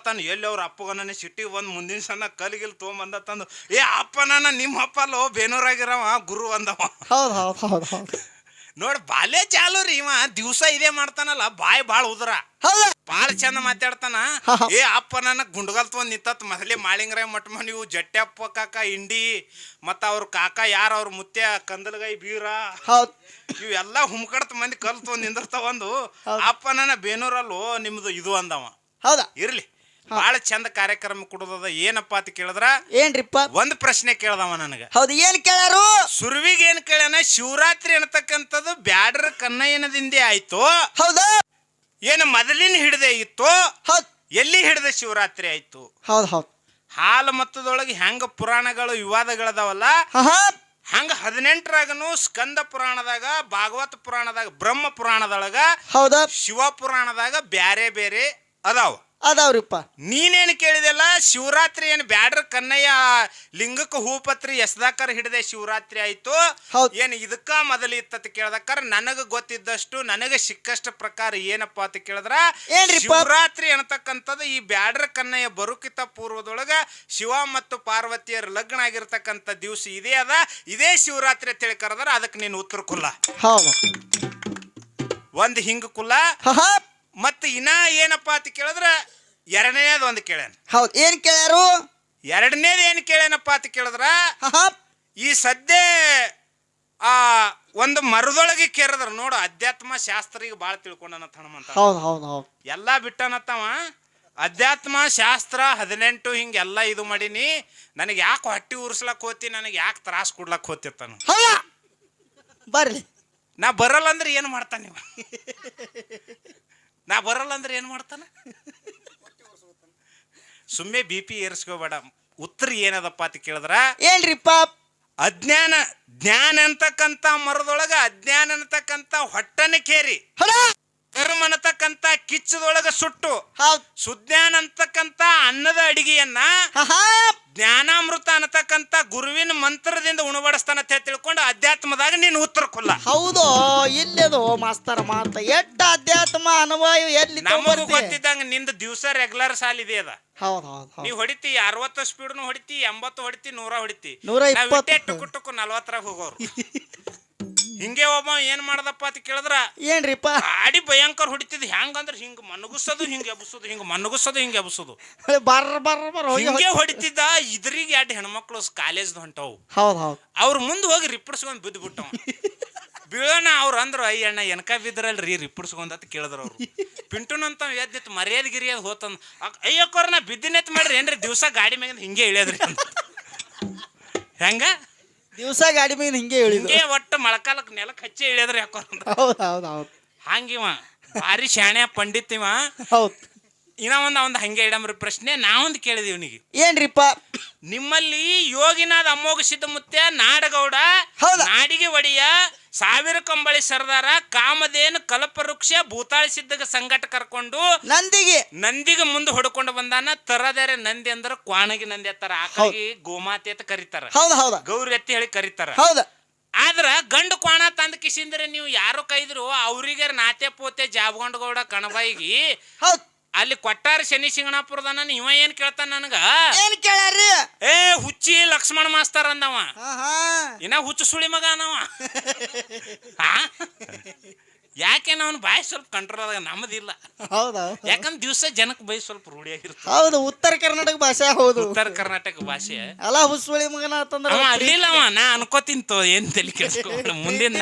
[SPEAKER 1] ತನ್ನ ಎಲ್ಲಿ ಅವ್ರ ಅಪ್ಪಗನ ಸಿಟ್ಟಿಗೆ ಬಂದು ಮುಂದಿನ ಸಣ್ಣ ಕಲ್ಗಿಲ್ ತೊಗೊಂಬಂದ ತಂದು ಏ ಅಪ್ಪ ನಾನು ನಿಮ್ಮ ಅಪ್ಪ ಅಲ್ಲೋ ಬೇನೂರಾಗಿರವ ಗುರು ಅಂದವ.
[SPEAKER 2] ಹೌದು ಹೌದು ಹೌದು ಹೌದು.
[SPEAKER 1] ನೋಡ್ ಬಾಲೆ ಚಾಲು ರೀ ಇವ ದಿವಸ ಇದೇ ಮಾಡ್ತಾನಲ್ಲ ಬಾಯಿ ಬಾಳ ಉದ್ರ. ಬಾಳ ಚಂದ ಮಾತಾಡ್ತಾನ. ಏ ಅಪ್ಪ ನನ್ನ ಗುಂಡಗಲ್ ತೊಗೊಂಡ್ ನಿಂತತ್ ಮೊದಲೇ ಮಾಳಿಂಗ್ರಾಯ್ ಮಟ್ಮ ನೀವು ಜಟ್ಟೆಪ್ಪ ಕಾಕ ಇಂಡಿ ಮತ್ತ ಅವ್ರ ಕಾಕ ಯಾರ ಅವ್ರ ಮುತ್ಯ ಕಂದಲಗೈ ಬೀರ ಇವೆಲ್ಲ ಹುಮ್ಕಡ್ತ ಮಂದಿ ಕಲ್ ತೊಗೊಂಡ್ ಒಂದು
[SPEAKER 2] ಹೌದ್.
[SPEAKER 1] ಅಪ್ಪ ನನ್ನ ಬೇನೂರಲ್ಲೋ ನಿಮ್ದು ಇದು ಅಂದವ.
[SPEAKER 2] ಹೌದಾ?
[SPEAKER 1] ಇರ್ಲಿ. ಬಹಳ ಚಂದ ಕಾರ್ಯಕ್ರಮ ಕೊಡೋದದ. ಏನಪ್ಪಾ ಅಂತ ಕೇಳಿದ್ರ?
[SPEAKER 2] ಏನ್ರಿಪ್ಪ?
[SPEAKER 1] ಒಂದ್ ಪ್ರಶ್ನೆ ಕೇಳ್ದವ ನನಗ.
[SPEAKER 2] ಹೌದು ಏನ್ ಕೇಳಾರು
[SPEAKER 1] ಸುರುವಿಗೆ ಏನ್ ಕೇಳ್ಯಾನ? ಶಿವರಾತ್ರಿ ಅನ್ನತಕ್ಕಂಥದ್ದು ಬ್ಯಾಡ್ರ ಕನ್ನಯ್ಯನದಿಂದೇ ಆಯ್ತು.
[SPEAKER 2] ಹೌದಾ.
[SPEAKER 1] ಏನು ಮೊದಲಿನ ಹಿಡದೆ ಇತ್ತು?
[SPEAKER 2] ಹೌದ್.
[SPEAKER 1] ಎಲ್ಲಿ ಹಿಡ್ದ ಶಿವರಾತ್ರಿ ಆಯ್ತು?
[SPEAKER 2] ಹೌದ್ ಹೌದ್.
[SPEAKER 1] ಹಾಲು ಮತ್ತದೊಳಗೆ ಹೆಂಗ ಪುರಾಣಗಳು ವಿವಾದಗಳದಾವಲ್ಲ? ಹಂಗ ಹದಿನೆಂಟರಾಗನು ಸ್ಕಂದ ಪುರಾಣದಾಗ ಭಾಗವತ ಪುರಾಣದಾಗ ಬ್ರಹ್ಮ ಪುರಾಣದೊಳಗ
[SPEAKER 2] ಹೌದಾ.
[SPEAKER 1] ಶಿವ ಪುರಾಣದಾಗ ಬ್ಯಾರೆ ಬೇರೆ ಅದಾವ.
[SPEAKER 2] ಅದಾವ್ರಿಪ್ಪ.
[SPEAKER 1] ನೀನೇನು ಕೇಳಿದೆಲ್ಲ ಶಿವರಾತ್ರಿ ಏನು ಬ್ಯಾಡ್ರ ಕನ್ನಯ್ಯ ಲಿಂಗಕ್ಕೆ ಹೂಪತ್ರಿ ಎಸ್ದಾಕರ್ ಹಿಡದೆ ಶಿವರಾತ್ರಿ ಆಯ್ತು.
[SPEAKER 2] ಏನ್
[SPEAKER 1] ಏನು ಇದಕ್ಕ ಮೊದಲು ಇತ್ತಂತ ಕೇಳ್ದಕ್ಕಾರ ನನಗ ಗೊತ್ತಿದ್ದಷ್ಟು ನನಗೆ ಸಿಕ್ಕಷ್ಟ ಪ್ರಕಾರ ಏನಪ್ಪ ಅಂತ ಕೇಳಿದ್ರ.
[SPEAKER 2] ಏನ್ರಿಪ್ಪ?
[SPEAKER 1] ಶಿವರಾತ್ರಿ ಅನ್ನತಕ್ಕಂಥದ್ದು ಈ ಬ್ಯಾಡ್ರ ಕನ್ನಯ್ಯ ಬರುಕಿತ ಪೂರ್ವದೊಳಗ ಶಿವ ಮತ್ತು ಪಾರ್ವತಿಯರ ಲಗ್ನ ಆಗಿರ್ತಕ್ಕಂಥ ದಿವಸ ಇದೇ ಅದ. ಇದೇ ಶಿವರಾತ್ರಿ ಅಂತ ಹೇಳಿ ಕರೆದ್ರ ಅದಕ್ಕೆ ನೀನು ಉತ್ತರ ಕುಲ್ಲ.
[SPEAKER 2] ಹೌದು.
[SPEAKER 1] ಒಂದು ಹಿಂಗ ಕುಲ್ಲ.
[SPEAKER 2] ಹಾ.
[SPEAKER 1] ಮತ್ತು ಇನ್ನ ಏನಪ್ಪ ಅಂತ ಕೇಳಿದ್ರೆ ಎರಡನೇದು ಒಂದು ಕೇಳ್ಯಾನ
[SPEAKER 2] ಹೌದು ಏನ್ ಕೇಳ್ಯಾರು?
[SPEAKER 1] ಎರಡನೇದು ಏನು ಕೇಳೇನಪ್ಪ ಅಂತ ಕೇಳಿದ್ರ ಈ ಸದ್ಯ ಆ ಒಂದು ಮರದೊಳಗೆ ಕೇರಿದ್ರ ನೋಡು ಅಧ್ಯಾತ್ಮ ಶಾಸ್ತ್ರಿಗೆ ಭಾಳ ತಿಳ್ಕೊಂಡನತ್ತ ಹನುಮಂತ
[SPEAKER 2] ಹೌದು ಹೌದ್ ಹೌದ್.
[SPEAKER 1] ಎಲ್ಲ ಬಿಟ್ಟನತ್ತವ ಅಧ್ಯಾತ್ಮ ಶಾಸ್ತ್ರ ಹದಿನೆಂಟು ಹಿಂಗೆಲ್ಲ ಇದು ಮಾಡೀನಿ ನನಗೆ ಯಾಕೆ ಹೊಟ್ಟಿ ಉರ್ಸ್ಲಕ್ ಹೋತಿ ನನಗೆ ಯಾಕೆ ತ್ರಾಸ ಕೊಡ್ಲಕ್ ಹೋತಿರ್ತಾನ
[SPEAKER 2] ಬರ್ರಿ ಬರ್ಲಿ.
[SPEAKER 1] ನಾ ಬರಲ್ಲ ಅಂದ್ರೆ ಏನು ಮಾಡ್ತಾನೆ ಇವ ನಾ ಬರಲ್ಲ ಅಂದ್ರೆ ಏನು ಮಾಡ್ತಾನೆ? ಸುಮ್ಮನೆ ಬಿ ಪಿ ಏರಿಸ್ಕೋಬೇಡ. ಉತ್ತರ ಏನದಪ್ಪ ಅಂತ ಕೇಳಿದ್ರ?
[SPEAKER 2] ಏನ್ರಿಪ್ಪ
[SPEAKER 1] ಅಜ್ಞಾನ ಜ್ಞಾನ ಅಂತಕ್ಕಂಥ ಮರದೊಳಗ ಅಜ್ಞಾನ ಅಂತಕ್ಕಂಥ ಹೊಟ್ಟನ ಕೇರಿ. ಕರ್ಮ ಅನ್ನತಕ್ಕಂಥ ಕಿಚ್ಚದೊಳಗ ಸುಟ್ಟು. ಸುಜ್ಞಾನ ಅಂತಕ್ಕಂಥ ಅನ್ನದ ಅಡಿಗೆಯನ್ನ ಜ್ಞಾನಾಮೃತ ಅನ್ನತಕ್ಕಂಥ ಗುರುವಿನ ಮಂತ್ರದಿಂದ ಉಣಬಡಿಸ್ತಾನ ಅಂತ ಹೇಳಿ ತಿಳ್ಕೊಂಡು ಅಧ್ಯಾತ್ಮದಾಗ ನೀನು ಉತ್ತರ ಕೊಲ್ಲ
[SPEAKER 2] ಹೌದು? ಇಲ್ಲದು ಮಾಸ್ತರ ಮಾತ? ಎಟ್ಟ ಅಧ್ಯಾತ್ಮ ಅನುಭವ ಎಲ್ಲಿ
[SPEAKER 1] ನಮಗೂ? ಗೊತ್ತಿದ್ದಂಗ ನಿಂದ ದಿವಸ ರೆಗ್ಯುಲರ್ ಸಾಲ ಇದೆ ಅದ.
[SPEAKER 2] ಹೌದು
[SPEAKER 1] ನೀವ್ ಹೊಡಿತಿ ಅರವತ್ತು ಸ್ಪೀಡ್ನು ಹೊಡಿತಿ ಎಂಬತ್ತು ಹೊಡಿತಿ ನೂರ ಹೊಡಿತಿ.
[SPEAKER 2] ನೂರ ಇಪ್ಪತ್ತು.
[SPEAKER 1] ನಲವತ್ತರಾಗ ಟುಕು ಟುಕು ನಲ್ವತ್ತರಾಗ ಹೋಗೋರು. ಹಿಂಗೆ ಒಬ್ಬ ಏನ್ ಮಾಡ್ದಪ್ಪ ಅಂತ ಕೇಳಿದ್ರ
[SPEAKER 2] ಏನ್ರಿಪ್ಪ?
[SPEAKER 1] ಆಡಿ ಭಯಂಕರ ಹೊಡಿತಿದ್ ಹೆಂಗಂದ್ರ ಹಿಂಗ ಮನಗುಸೋದು ಹಿಂಗ ಎಬ್ಸೋದು ಹಿಂಗ ಮನಗುಸೋದು ಹಿಂಗ ಎಬ್ಸೋದು.
[SPEAKER 2] ಬರ್ರ ಬರ್ರ ಬರ್ರ ಹೋಗಿ
[SPEAKER 1] ಹಿಂಗೆ ಹೊಡಿತಿದ್ದ ಇದ್ರಿಗೆ ಎರಡು ಹೆಣ್ಮಕ್ಳು ಕಾಲೇಜ್ ಹೊಂಟವು.
[SPEAKER 2] ಹೌದು ಹೌದ್.
[SPEAKER 1] ಅವ್ರ ಮುಂದೆ ಹೋಗಿ ರಿಪ್ಪಡ್ಸ್ಕೊಂಡ್ ಬಿದ್ದು ಬಿಟ್ಟವ್ ಬೀಳೋಣ ಅವ್ರು ಅಂದ್ರು ಅಯ್ಯ ಅಣ್ಣ ಎನಕ ಬಿದ್ರಲ್ರಿ ರಿಪ್ಪಡ್ಸ್ಕೊಂಡ್ ಅಂತ ಕೇಳಿದ್ರ ಅವ್ರು. ಪಿಂಟುನಂತ ಎದ್ದಿತ್ತು ಮರ್ಯಾದ ಗಿರಿಯದ್ ಹೋತಂದ್. ಅಯ್ಯಕ್ಕೋರ್ನ ಅಯ್ಯಕ್ಕೋರ್ ನಾ ಬಿದ್ದಿನೆತ್ ಮಾಡ್ರಿ ಏನ್ರಿ ದಿವಸ ಗಾಡಿ ಮ್ಯಾಗಿಂದ ಹಿಂಗೆ ಇಳಿಯದ್ರಿ ಅಂತ. ಹೆಂಗ?
[SPEAKER 2] ದಿವಸ ಗಾಡಿ ಮೇಲೆ ಹಿಂಗೆ ಹೇಳಿದ್ರು
[SPEAKER 1] ಹಿಂಗೆ ಒಟ್ಟು ಮಳಕಾಲಕ್ ನೆಲಕ್ಕೆ ಹಚ್ಚಿ ಇಳಿಯದ್ರಿ ಯಾಕೋ
[SPEAKER 2] ಹೌದು ಹೌದು ಹೌದ್.
[SPEAKER 1] ಹಂಗಿವ ಭಾರಿ ಶಾಣೆ ಪಂಡಿತ್ ಇವ
[SPEAKER 2] ಹೌದ್.
[SPEAKER 1] ಇನ್ನ ಒಂದ್ ಒಂದು ಹಂಗೆ ಇಡಮ್ರಿ ಪ್ರಶ್ನೆ ನಾವೊಂದು ಕೇಳಿದ್ವಿ ಇವನಿಗೆ
[SPEAKER 2] ಏನ್ರಿಪ್ಪ?
[SPEAKER 1] ನಿಮ್ಮಲ್ಲಿ ಯೋಗಿನಾದ ಅಮೋಘ ಸಿದ್ಧಮುತ್ಯ ನಾಡಗೌಡ
[SPEAKER 2] ಹೌದಾ?
[SPEAKER 1] ನಾಡಿಗೆ ಒಡೆಯ ಸಾವಿರ ಕಂಬಳಿ ಸರ್ದಾರ ಕಾಮದೇನು ಕಲ್ಪವೃಕ್ಷ ಭೂತಾಳಿ ಸಿದ್ಧಗ ಸಂಘಟ ಕರ್ಕೊಂಡು
[SPEAKER 2] ನಂದಿಗೆ.
[SPEAKER 1] ನಂದಿಗೆ ಮುಂದೆ ಹೊಡ್ಕೊಂಡು ಬಂದಾನ. ತರದಾರೆ ನಂದಿ ಅಂದ್ರ ಕ್ವಾಣಗಿ ನಂದಿ ಅತ್ತಾರ ಆಕಾಗಿ ಗೋಮಾತೆ ಅಂತ ಕರೀತಾರ.
[SPEAKER 2] ಹೌದ್ ಹೌದ.
[SPEAKER 1] ಗೌರಿ ಎತ್ತಿ ಹೇಳಿ ಕರೀತಾರ.
[SPEAKER 2] ಹೌದ.
[SPEAKER 1] ಆದ್ರ ಗಂಡು ಕ್ವಾಣ ತಂದ ಕಿಸಿಂದ್ರೆ ನೀವು ಯಾರು ಕೈದ್ರು ಅವ್ರಿಗೆ ನಾತೆ ಪೋತೆ ಜಾಬಗೊಂಡಗೌಡ ಕಣಬಾಯಿಗಿ
[SPEAKER 2] ಹೌದ್.
[SPEAKER 1] ಅಲ್ಲಿ ಕೊಟ್ಟಾರ ಶನಿ ಶಿಂಗಣಾಪುರದ ನಾನು ಇವ ಏನ್ ಕೇಳ್ತಾನ ನನಗ?
[SPEAKER 2] ಏನ್ ಕೇಳ್ಯಾರಿ
[SPEAKER 1] ಏ ಹುಚ್ಚಿ ಲಕ್ಷ್ಮಣ ಮಾಸ್ತಾರ ಅಂದವ. ಇನ್ನ ಹುಚ್ಚು ಸುಳಿ ಮಗ ಅನವ ಹಾ ಯಾಕೆ ಅವನು ಬಾಯಿ ಸ್ವಲ್ಪ ಕಂಟ್ರೋಲ್ ಆದಾಗ ನಮ್ಮದಿಲ್ಲ
[SPEAKER 2] ಹೌದಾ.
[SPEAKER 1] ಯಾಕಂದ್ರೆ ದಿವಸ ಜನಕ್ಕೆ ಬೈ ಸ್ವಲ್ಪ ರೂಢಿಯಾಗಿರುತ್ತೆ
[SPEAKER 2] ಹೌದು ಉತ್ತರ ಕರ್ನಾಟಕ ಭಾಷೆ ಹೌದು.
[SPEAKER 1] ಉತ್ತರ ಕರ್ನಾಟಕ ಭಾಷೆ.
[SPEAKER 2] ಅಲ್ಲ ಹುಸುಳಿ ಮಗನ ಅಂತಂದ್ರ
[SPEAKER 1] ಅವ ಅಲ್ಲಿಲ್ಲ ಅವ ನಾ ಅನ್ಕೋತೀನಿ ತೋ ಏನ್ ತಲೆ ಕೆಡ್ಸ್ಕೊಬೇಡ. ಮುಂದಿನ.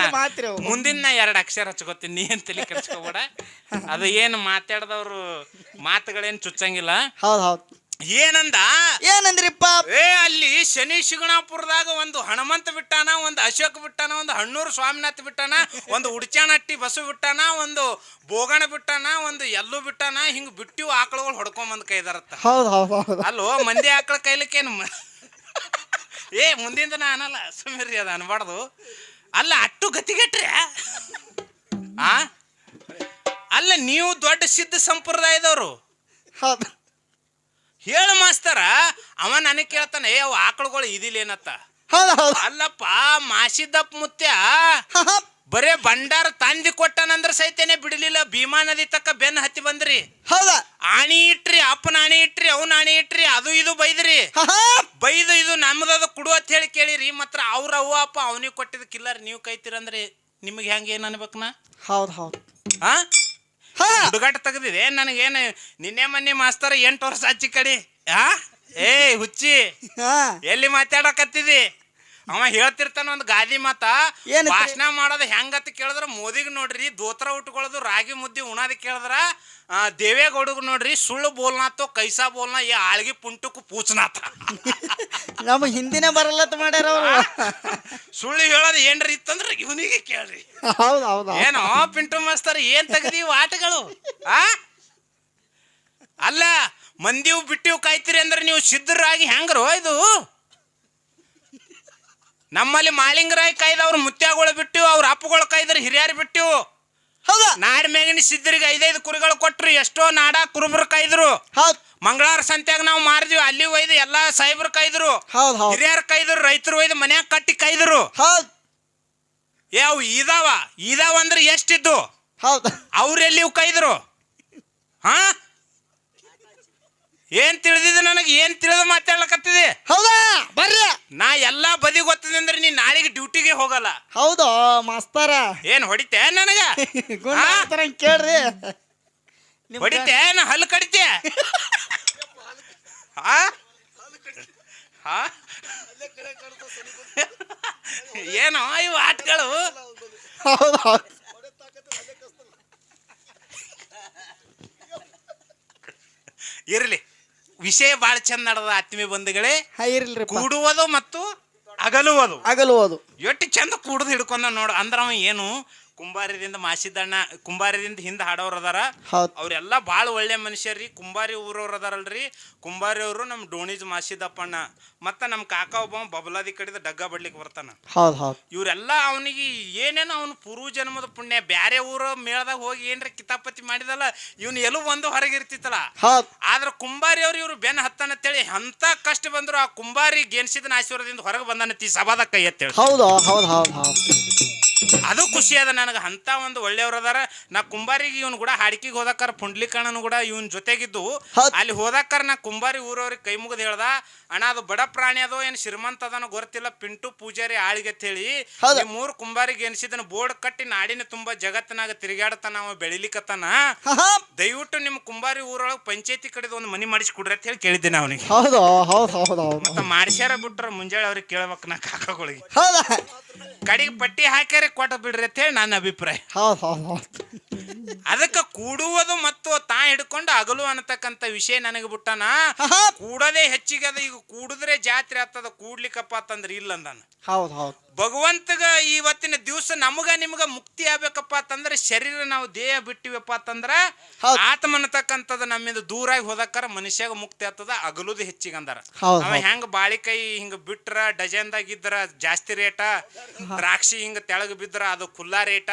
[SPEAKER 1] ಮುಂದಿನ ನಾ ಎರಡು ಅಕ್ಷರ ಹಚ್ಕೋತೀನಿ ನೀ ಏನ್ ತಲೆ ಕೆಡ್ಸ್ಕೊಬೇಡ. ಅದು ಏನು ಮಾತಾಡ್ದವ್ರು ಮಾತುಗಳೇನು ಚುಚ್ಚಂಗಿಲ್ಲ.
[SPEAKER 2] ಹೌದು ಹೌದ್.
[SPEAKER 1] ಏನಂದ?
[SPEAKER 2] ಏನಂದ್ರಿಪ್ಪ?
[SPEAKER 1] ಏ ಅಲ್ಲಿ ಶನಿ ಶಿಗಣಾಪುರದಾಗ ಒಂದು ಹನುಮಂತ ಬಿಟ್ಟಾನ ಒಂದು ಅಶೋಕ್ ಬಿಟ್ಟಾನ ಒಂದು ಹಣ್ಣೂರು ಸ್ವಾಮಿನಾಥ್ ಬಿಟ್ಟಾನ ಒಂದು ಉಡ್ಚಾನಟ್ಟಿ ಬಸು ಬಿಟ್ಟಾನ ಒಂದು ಬೋಗಣ ಬಿಟ್ಟಾನ ಒಂದು ಎಲ್ಲೂ ಬಿಟ್ಟಾನ ಹಿಂಗ್ ಬಿಟ್ಟಿವು ಆಕಳುಗಳು ಹೊಡ್ಕೊಂಬಂದ್ ಕೈದಾರತ್ತ.
[SPEAKER 2] ಹೌದು ಹೌದು
[SPEAKER 1] ಅಲ್ಲೋ ಮಂದಿ ಆಕಳ ಕೈಲಕ್ಕೇನು ಏ ಮುಂದಿಂದ ನಾ ಅನಲ್ಲ ಸುಮ್ಮಿರಿ ಅದ ಅನ್ಬಾರ್ದು. ಅಲ್ಲ ಅಟ್ಟು ಗತಿಗೆಟ್ರೆ? ಆ? ಅಲ್ಲ ನೀವು ದೊಡ್ಡ ಸಿದ್ಧ ಸಂಪ್ರದಾಯದವರು.
[SPEAKER 2] ಹೌದ್.
[SPEAKER 1] ಹೇಳು ಮಾಸ್ತರ ಅವ ನನಗೆ ಕೇಳ್ತಾನೆ ಏ ಅವ್ ಆಕಳುಗಳು ಇದಿಲ್ಲೇನತ್ತ
[SPEAKER 2] ಹೌದು ಹೌದ್.
[SPEAKER 1] ಅಲ್ಲಪ್ಪ ಮಾಸಿದ್ದಪ್ಪ ಮುತ್ಯ. ಬರೇ ಭಂಡಾರ ತಂದಿ ಕೊಟ್ಟನಂದ್ರ ಸಹಿತನೇ ಬಿಡಲಿಲ್ಲ. ಭೀಮಾ ನದಿ ತಕ್ಕ ಬೆನ್ನ ಹತ್ತಿ ಬಂದ್ರಿ.
[SPEAKER 2] ಹೌದ.
[SPEAKER 1] ಆಣಿ ಇಟ್ರಿ ಅಪ್ಪನ ಆಣಿ ಇಟ್ರಿ ಅವನ ಆಣಿ ಇಟ್ರಿ ಅದು ಇದು ಬೈದ್ರಿ. ಬೈದು ಇದು ನಮ್ದದು ಕುಡು ಅಂತ ಹೇಳಿ ಕೇಳಿರಿ ಮಾತ್ರ ಅವ್ರ ಅವ್ವ ಅಪ್ಪ ಅವನಿಗೆ ಕಿಲ್ಲರ್ ನೀವು ಕೈತೀರಂದ್ರೆ ನಿಮಗೆ ಹೆಂಗೆ ಏನು ಅನ್ಬೇಕನ ನಾ?
[SPEAKER 2] ಹೌದು ಹೌದು.
[SPEAKER 1] ಹಾ
[SPEAKER 2] ಹಾ.
[SPEAKER 1] ಹುಡುಗಾಟ ತೆಗ್ದಿದೆ. ನನಗೇನು ನಿನ್ನೆ ಮೊನ್ನೆ ಮಾಸ್ತರ ಎಂಟು ವರ್ಷ ಹಚ್ಚಿ ಕಡಿ? ಹಾ ಏಯ್ ಹುಚ್ಚಿ.
[SPEAKER 2] ಹಾ.
[SPEAKER 1] ಎಲ್ಲಿ ಮಾತಾಡಕತ್ತಿದಿ? ಅವ ಹೇಳ್ತಿರ್ತಾನ ಒಂದು ಗಾದಿ ಮಾತ
[SPEAKER 2] ಏನ್
[SPEAKER 1] ಭಾಷಣ ಮಾಡೋದು ಹೆಂಗತ್ತ ಕೇಳಿದ್ರ ಮೋದಿಗ್ ನೋಡ್ರಿ ದೋತ್ರ ಉಟ್ಕೊಳ್ಳೋದು ರಾಗಿ ಮುದ್ದೆ ಉಣಾದ ಕೇಳಿದ್ರ ಆ, ದೇವೇಗೌಡಗ್ ನೋಡ್ರಿ ಸುಳ್ಳು ಬೋಲ್ನಾತು ಕೈಸಾ ಬೋಲ್ನಾ ಈ ಆಳ್ಗಿ ಪುಂಟಕ್ಕೂ ಪೂಚನಾತ
[SPEAKER 2] ಹಿಂದಿನ ಹಿಂದಿನೇ ಬರಲ್ಲತ್ ಮಾಡ್ಯಾರ ಅವರು.
[SPEAKER 1] ಸುಳ್ಳು ಹೇಳೋದು ಏನ್ರಿ ಇತ್ತಂದ್ರೆ ಇವನಿಗೆ ಕೇಳ್ರಿ.
[SPEAKER 2] ಹೌದು ಹೌದು
[SPEAKER 1] ಏನೋ ಪಿಂಟು ಮಾಸ್ತರ್ ಏನ್ ತೆಗ್ದೀವಿ ಆಟಗಳು ಆ? ಅಲ್ಲ ಮಂದಿವು ಬಿಟ್ಟಿವು ಕಾಯ್ತೀರಿ ಅಂದ್ರೆ ನೀವು ಸಿದ್ಧರಾಗಿ ಹೆಂಗ್ರೋ ಇದು? ನಮ್ಮಲ್ಲಿ ಮಾಳಿಂಗರಾಯ್ ಕಾಯ್ದವ್ರು ಮುತ್ಯಾಗಳು ಬಿಟ್ಟಿವು ಅವ್ರ ಅಪ್ಪಗಳು ಕಾಯ್ದ್ರ ಹಿರಿಯರು ಬಿಟ್ಟಿವು
[SPEAKER 2] ಹೌದಾ.
[SPEAKER 1] ನಾಡ್ ಮೇಗಿನ ಸಿದ್ಧರಿಗೆ ಐದೈದು ಕುರಿಗಳು ಕೊಟ್ರು ಎಷ್ಟೋ ನಾಡ ಕುರುಬರು ಕಾಯ್ದ್ರು.
[SPEAKER 2] ಹೌದು.
[SPEAKER 1] ಮಂಗಳವಾರ ಸಂತ್ಯಾಗ ನಾವು ಮಾರಿದ್ವಿ ಅಲ್ಲಿ ಒಯ್ದು ಎಲ್ಲಾ ಸಾಹೇಬ್ರು ಕಾಯ್ದ್ರು.
[SPEAKER 2] ಹೌದು ಹೌದು.
[SPEAKER 1] ಹಿರಿಯರು ಕಾಯ್ದ್ರು ರೈತರು ಒಯ್ದು ಮನ್ಯಾಗ ಕಟ್ಟಿ ಕಾಯ್ದ್ರು.
[SPEAKER 2] ಹೌದು.
[SPEAKER 1] ಏ ಅವು ಇದಾವ ಇದಾವ ಅಂದ್ರೆ ಎಷ್ಟಿದ್ದು?
[SPEAKER 2] ಹೌದು.
[SPEAKER 1] ಅವ್ರೆಲ್ಲಿ ಕೈದ್ರು ಹಾ? ಏನ್ ತಿಳಿದಿದೆ ನನಗೆ? ಏನ್ ತಿಳಿದು ಮಾತಾಡ್ಲಕತ್ತಿದೆ?
[SPEAKER 2] ಹೌದಾ? ಬರ್ರಿ.
[SPEAKER 1] ನಾ ಎಲ್ಲಾ ಬದಿ ಗೊತ್ತಿದೆ ಅಂದ್ರೆ ನೀ ನಾಳೆಗೆ ಡ್ಯೂಟಿಗೆ ಹೋಗಲ್ಲ.
[SPEAKER 2] ಹೌದು ಮಾಸ್ತರ?
[SPEAKER 1] ಏನ್ ಹೊಡಿತೆ ನನಗೆ?
[SPEAKER 2] ಆಡ್ತಾರ ಕೇಳ್ರಿ.
[SPEAKER 1] ಹೊಡಿತೆ? ನಾ ಹಲ್ಲು ಕಡಿತೆ? ಹಾ? ಹಾ? ಏನೋ ಇವು ಆಟಗಳು
[SPEAKER 2] ಹೌದು?
[SPEAKER 1] ಇರ್ಲಿ. ವಿಷಯ ಬಹಳ ಚಂದ ನಡೆದ ಆತ್ಮೀಯ ಬಂಧುಗಳೇ. ಕೂಡುವುದು ಮತ್ತು ಅಗಲುವುದು.
[SPEAKER 2] ಅಗಲುವುದು.
[SPEAKER 1] ಎಷ್ಟು ಚಂದ ಕೂಡದು ಹಿಡ್ಕೊಂಡ ನೋಡು. ಅಂದ್ರ ಅವ ಏನು ಕುಂಬಾರದಿಂದ ಮಾಸಿದಣ್ಣ ಕುಂಬಾರದಿಂದ ಹಿಂದೆ ಹಾಡೋರು ಅದಾರ.
[SPEAKER 2] ಹೌದು.
[SPEAKER 1] ಬಾಳ ಭಾಳ ಒಳ್ಳೆ ಮನುಷ್ಯರಿ. ಕುಂಬಾರಿ ಊರವ್ರು ಅದಾರಲ್ರಿ. ಕುಂಬಾರಿ ಅವರು ನಮ್ಮ ಡೋಣಿಜ್ ಮಾಸಿದಪ್ಪಣ್ಣ ಮತ್ತ ನಮ್ಮ ಕಾಕ ಒಬ್ಬ ಬಬಲಾದಿ ಕಡಿದ ಡಗ್ಗ ಬಡ್ಲಿಕ್ಕೆ ಬರ್ತಾನ.
[SPEAKER 2] ಹೌದು ಹೌದು.
[SPEAKER 1] ಇವರೆಲ್ಲ ಅವನಿಗೆ ಏನೇನೋ ಅವನು ಪೂರ್ವ ಜನ್ಮದ ಪುಣ್ಯ ಬ್ಯಾರೆ ಊರ ಮೇಳದಾಗ ಹೋಗಿ ಏನ್ರ ಕಿತಾಪತಿ ಮಾಡಿದಲ್ಲ ಇವನು ಎಲ್ಲೂ ಒಂದು ಹೊರಗಿರ್ತಿತ್ತಲ್ಲ
[SPEAKER 2] ಹೌದು.
[SPEAKER 1] ಆದ್ರೆ ಕುಂಬಾರಿ ಅವ್ರು ಇವ್ರು ಬೆನ್ ಹತ್ತನಂತೇಳಿ ಅಂತ ಕಷ್ಟ ಬಂದ್ರು ಆ ಕುಂಬಾರಿ ಗೆನ್ಸಿದನ ಆಶೀರ್ವಾದದಿಂದ ಹೊರಗೆ ಬಂದನತಿ ಸಭಾದ ಕೈ ಎತ್ತೇಳಿ
[SPEAKER 2] ಹೌದು? ಹೌದು ಹೌದು ಹೌದು.
[SPEAKER 1] ಅದು ಖುಷಿ ಅದ ನನಗೆ. ಅಂತ ಒಂದು ಒಳ್ಳೆಯವ್ರು ಅದಾರ. ನಾ ಕುಂಬಾರಿಗೆ ಇವನು ಕೂಡ ಹಾಡಿಕೆಗೆ ಹೋದಾಕಾರ ಪುಂಡ್ಲಿಕಣ್ಣನು ಕೂಡ ಇವನ್ ಜೊತೆಗಿದ್ದು. ಅಲ್ಲಿ ಹೋದಾಕಾರ ನಾ ಕುಂಬಾರಿ ಊರವ್ರಿಗೆ ಕೈ ಮುಗಿದು ಹೇಳ್ದ. ಅಣ್ಣ ಅದು ಬಡ ಪ್ರಾಣಿ ಅದೋ ಏನು ಶ್ರೀಮಂತ ಅದನೋ ಗೊತ್ತಿಲ್ಲ. ಪಿಂಟು ಪೂಜಾರಿ ಆಳಿಗೆ ಅಂತ ಹೇಳಿ. ಈ ಮೂರು ಕುಂಬಾರಿಗೆ ಎನ್ಸಿದನ ಬೋರ್ಡ್ ಕಟ್ಟಿ ನಾಡಿನ ತುಂಬಾ ಜಗತ್ತಿನಾಗ ತಿರುಗಾಡತಾನ ಅವ
[SPEAKER 2] ಹಾ.
[SPEAKER 1] ದಯವಿಟ್ಟು ನಿಮ್ಮ ಕುಂಬಾರಿ ಊರೊಳಗೆ ಪಂಚಾಯತಿ ಕಡೆದು ಒಂದು ಮನಿ ಮಾಡಿಸಿ ಕೊಡ್ರಿ ಅಂತ ಹೇಳಿ ಕೇಳಿದ್ದೇನೆ ಅವನಿಗೆ.
[SPEAKER 2] ಹೌದು ಹೌದು ಹೌದು
[SPEAKER 1] ಮತ್ತೆ ಮಾಡ್ಸ್ಯಾರ ಬಿಟ್ರ ಮುಂಜಾನೆ ಅವ್ರಿಗೆ ಕೇಳ್ಬೇಕು ನಾ ಕಾಕಗಳಿಗೆ. ಕಡೆಗೆ ಪಟ್ಟಿ ಹಾಕ್ಯಾರ ಕೊಟ್ಟ ಬಿಡ್ರಿ ಅಂತ ಹೇಳಿ ನನ್ನ ಅಭಿಪ್ರಾಯ.
[SPEAKER 2] ಹೌದು ಹೌದು ಹೌದು.
[SPEAKER 1] ಅದಕ್ಕೆ ಕೂಡುವುದು ಮತ್ತು ತಾ ಹಿಡ್ಕೊಂಡು ಅಗಲು ಅನ್ನತಕ್ಕಂಥ ವಿಷಯ ನನಗೆ ಬಿಟ್ಟನ. ಕೂಡದೇ ಹೆಚ್ಚಿಗೆ ಅದ ಈಗ ಕೂಡಿದ್ರೆ ಜಾತ್ರೆ ಆಗ್ತದ ಕೂಡ್ಲಿಕ್ಕಪ್ಪ ಅಂತಂದ್ರೆ ಇಲ್ಲ ಅಂದಾನ.
[SPEAKER 2] ಹೌದು ಹೌದು.
[SPEAKER 1] ಭಗವಂತಗ ಇವತ್ತಿನ ದಿವಸ ನಮಗ ನಿಮ್ಗ ಮುಕ್ತಿ ಆಗ್ಬೇಕಪ್ಪ ಅಂತಂದ್ರೆ ಶರೀರ ನಾವು ದೇಹ ಬಿಟ್ಟಿವಪ್ಪ ಅಂತಂದ್ರ
[SPEAKER 2] ಆತ್ಮನ
[SPEAKER 1] ಆತ್ಮ ಅನ್ನತಕ್ಕಂಥದ್ದು ನಮ್ಮಿಂದ ದೂರಾಗಿ ಹೋದಕ್ಕಾರ ಮನುಷ್ಯಾಗ ಮುಕ್ತಿ ಆಗ್ತದ ಅಗಲುದು ಹೆಚ್ಚಿಗೆ ಅಂದಾರ ಅವ. ಹೆಂಗ ಬಾಳಿಕಾಯಿ ಹಿಂಗ ಬಿಟ್ರ ಡಜನ್ದಾಗ ಇದ್ರ ಜಾಸ್ತಿ ರೇಟ ದ್ರಾಕ್ಷಿ ಹಿಂಗ ತೆಳಗ ಬಿದ್ರ ಅದು ಖುಲ್ಲಾ ರೇಟ.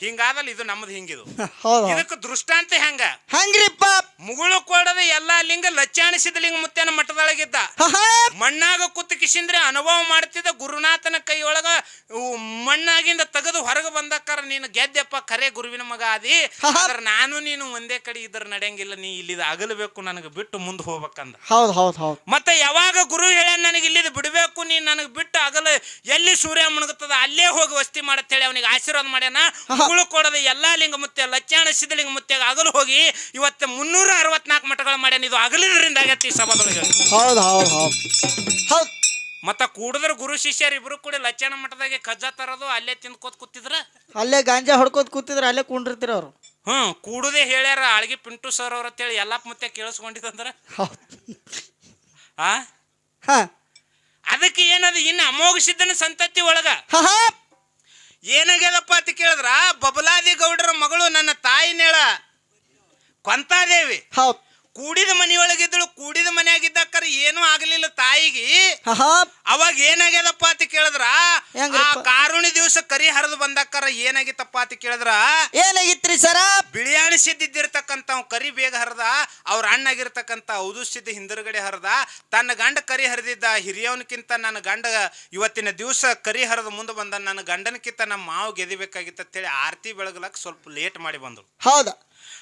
[SPEAKER 1] ಹಿಂಗಾದಲ್ಲ ಇದು ನಮ್ದು ಹಿಂಗಿದು. ಇದಕ್ಕೆ ದೃಷ್ಟಾಂತ ಹೆಂಗ?
[SPEAKER 2] ಹಂಗ್ರಿಪ್ಪ.
[SPEAKER 1] ಮುಗುಳು ಕೊಡದ ಎಲ್ಲಾ ಲಿಂಗ ಲಚ್ಚಾಣಿಸಿದ ಲಿಂಗ ಮುತ್ತೇನ ಮಠದೊಳಗಿದ್ದ. ಮಣ್ಣಾಗ ಕುತ್ತು ಕಿಶಿಂದ್ರೆ ಅನುಭವ ಮಾಡ್ತಿದ್ದ ಗುರುನಾಥನ ಕೈಯೊಳಗ ಉ, ಮಣ್ಣಾಗಿಂದ ತೆಗೆದು ಹೊರಗೆ ಬಂದಕ್ಕಾರ ನೀನು ಗೆದ್ದೆಪ್ಪ ಕರೆ ಗುರುವಿನ ಮಗ ಆದಿ. ಆದ್ರೆ ನಾನು ನೀನು ಒಂದೇ ಕಡೆ ಇದ್ರ ನಡೆಯಂಗಿಲ್ಲ ನೀ ಇಲ್ಲಿದ ಅಗಲಬೇಕು ನನಗೆ ಬಿಟ್ಟು ಮುಂದೆ ಹೋಗ್ಬೇಕಂದ.
[SPEAKER 2] ಹೌದು ಹೌದು ಹೌದು.
[SPEAKER 1] ಮತ್ತೆ ಯಾವಾಗ ಗುರು ಹೇಳ ನನಗೆ ಇಲ್ಲಿದ ಬಿಡಬೇಕು ನೀ ನನಗೆ ಬಿಟ್ಟು ಅಗಲ ಎಲ್ಲಿ ಸೂರ್ಯ ಮುಣಗುತ್ತದ ಅಲ್ಲೇ ಹೋಗಿ ವಸ್ತಿ ಮಾಡತ್ತೇಳಿ ಅವನಿಗೆ ಆಶೀರ್ವಾದ ಮಾಡ್ಯಾನ. ಹುಳು ಕೊಡದ ಎಲ್ಲಾ ಲಿಂಗ ಮುತ್ತೆ ಲಚ್ಚಾಣ ಸಿದ್ಧಲಿಂಗ ಮುತ್ತೆ ಅಗಲು ಹೋಗಿ ಇವತ್ತು ಮುನ್ನೂರ ಅರವತ್ನಾಲ್ಕು ಮಠಗಳು ಮಾಡ್ಯಾನ ಇದು ಅಗಲಿದ್ರಿಂದ ಆಗತ್ತೆ ಈ ಸಭಾದೊಳಗೆ.
[SPEAKER 2] ಹೌದು ಹೌದು ಹೌದು. ಹೌದು.
[SPEAKER 1] ಮತ್ತ ಕೂಡಿದ್ರ ಗುರು ಶಿಷ್ಯರು ಇಬ್ರು ಕೂಡ ಲಚ್ಚಾಣ ಮಠದಾಗೆ ಕಜ್ಜ ತರೋದು ಅಲ್ಲೇ ತಿನ್ಕೋತ್ ಕೂತಿದ್ರ?
[SPEAKER 2] ಅಲ್ಲೇ ಗಾಂಜಾ ಹೊಡ್ಕೋತ ಕೂತಿದ್ರ ಅಲ್ಲೇ ಕುಂಡಿರ್ತೀರ ಅವ್ರು.
[SPEAKER 1] ಹ್ಮ್ ಕೂಡುದೇ ಹೇಳ್ಯಾರ ಅಳಗಿ ಪಿಂಟು ಸರ್ ಅವ್ರ ಅಂತೇಳಿ ಎಲ್ಲಪ್ಪ ಮತ್ತೆ ಕೇಳಿಸ್ಕೊಂಡಿದಂದ್ರ
[SPEAKER 2] ಹೌದು
[SPEAKER 1] ಆ?
[SPEAKER 2] ಹಾ.
[SPEAKER 1] ಅದಕ್ಕೆ ಏನದು ಇನ್ನು ಅಮೋಘ ಸಿದ್ಧನ ಸಂತತಿ ಒಳಗ. ಏನಾಗ್ಯದಪ್ಪ ಅಂತ ಕೇಳಿದ್ರ ಬಬಲಾದಿ ಗೌಡರ ಮಗಳು ನನ್ನ ತಾಯಿನೇಳ ಕೊಂತಾದೇವಿ. ಕೂಡಿದ ಮನೆಯೊಳಗಿದ್ದಳು ಕೂಡಿದ ಮನೆಯಾಗಿದ್ದಕ್ಕರ ಏನೂ ಆಗಲಿಲ್ಲ. ತಾಯಿಗೆ. ಅವಾಗ ಏನಾಗ್ಯದಪ್ಪ ಅಂತ ಕೇಳಿದ್ರ? ಆ ಕಾರುಣಿ ದಿವಸ ಕರಿ ಹರಿದು ಬಂದಕ್ಕರ ಏನಾಗಿತ್ತಪ್ಪ ಅಂತ ಕೇಳಿದ್ರ?
[SPEAKER 2] ಏನಾಗಿತ್ರಿ ಸರ?
[SPEAKER 1] ಬಿಳಿಯಾಣಿ ಸಿದ್ದಿದ್ದಿರ್ತಕ್ಕಂತ ಕರಿ ಬೇಗ ಹರಿದ ಅವ್ರ ಅಣ್ಣಾಗಿರ್ತಕ್ಕಂತ ಹೌದು ಸಿದ್ಧ ಹಿಂದಿರುಗಡೆ ಹರಿದ ತನ್ನ ಗಂಡ ಕರಿ ಹರಿದಿದ್ದ ಹಿರಿಯವನಕ್ಕಿಂತ ನನ್ನ ಗಂಡ ಇವತ್ತಿನ ದಿವಸ ಕರಿ ಹರಿದು ಮುಂದೆ ಬಂದ ನನ್ನ ಗಂಡನಕ್ಕಿಂತ ನಮ್ಮ ಮಾವು ಗೆದಿಬೇಕಾಗಿತ್ತ ಅಂತೇಳಿ ಆರತಿ ಬೆಳಗಲಕ್ಕೆ ಸ್ವಲ್ಪ ಲೇಟ್ ಮಾಡಿ ಬಂದಳು.
[SPEAKER 2] ಹೌದು?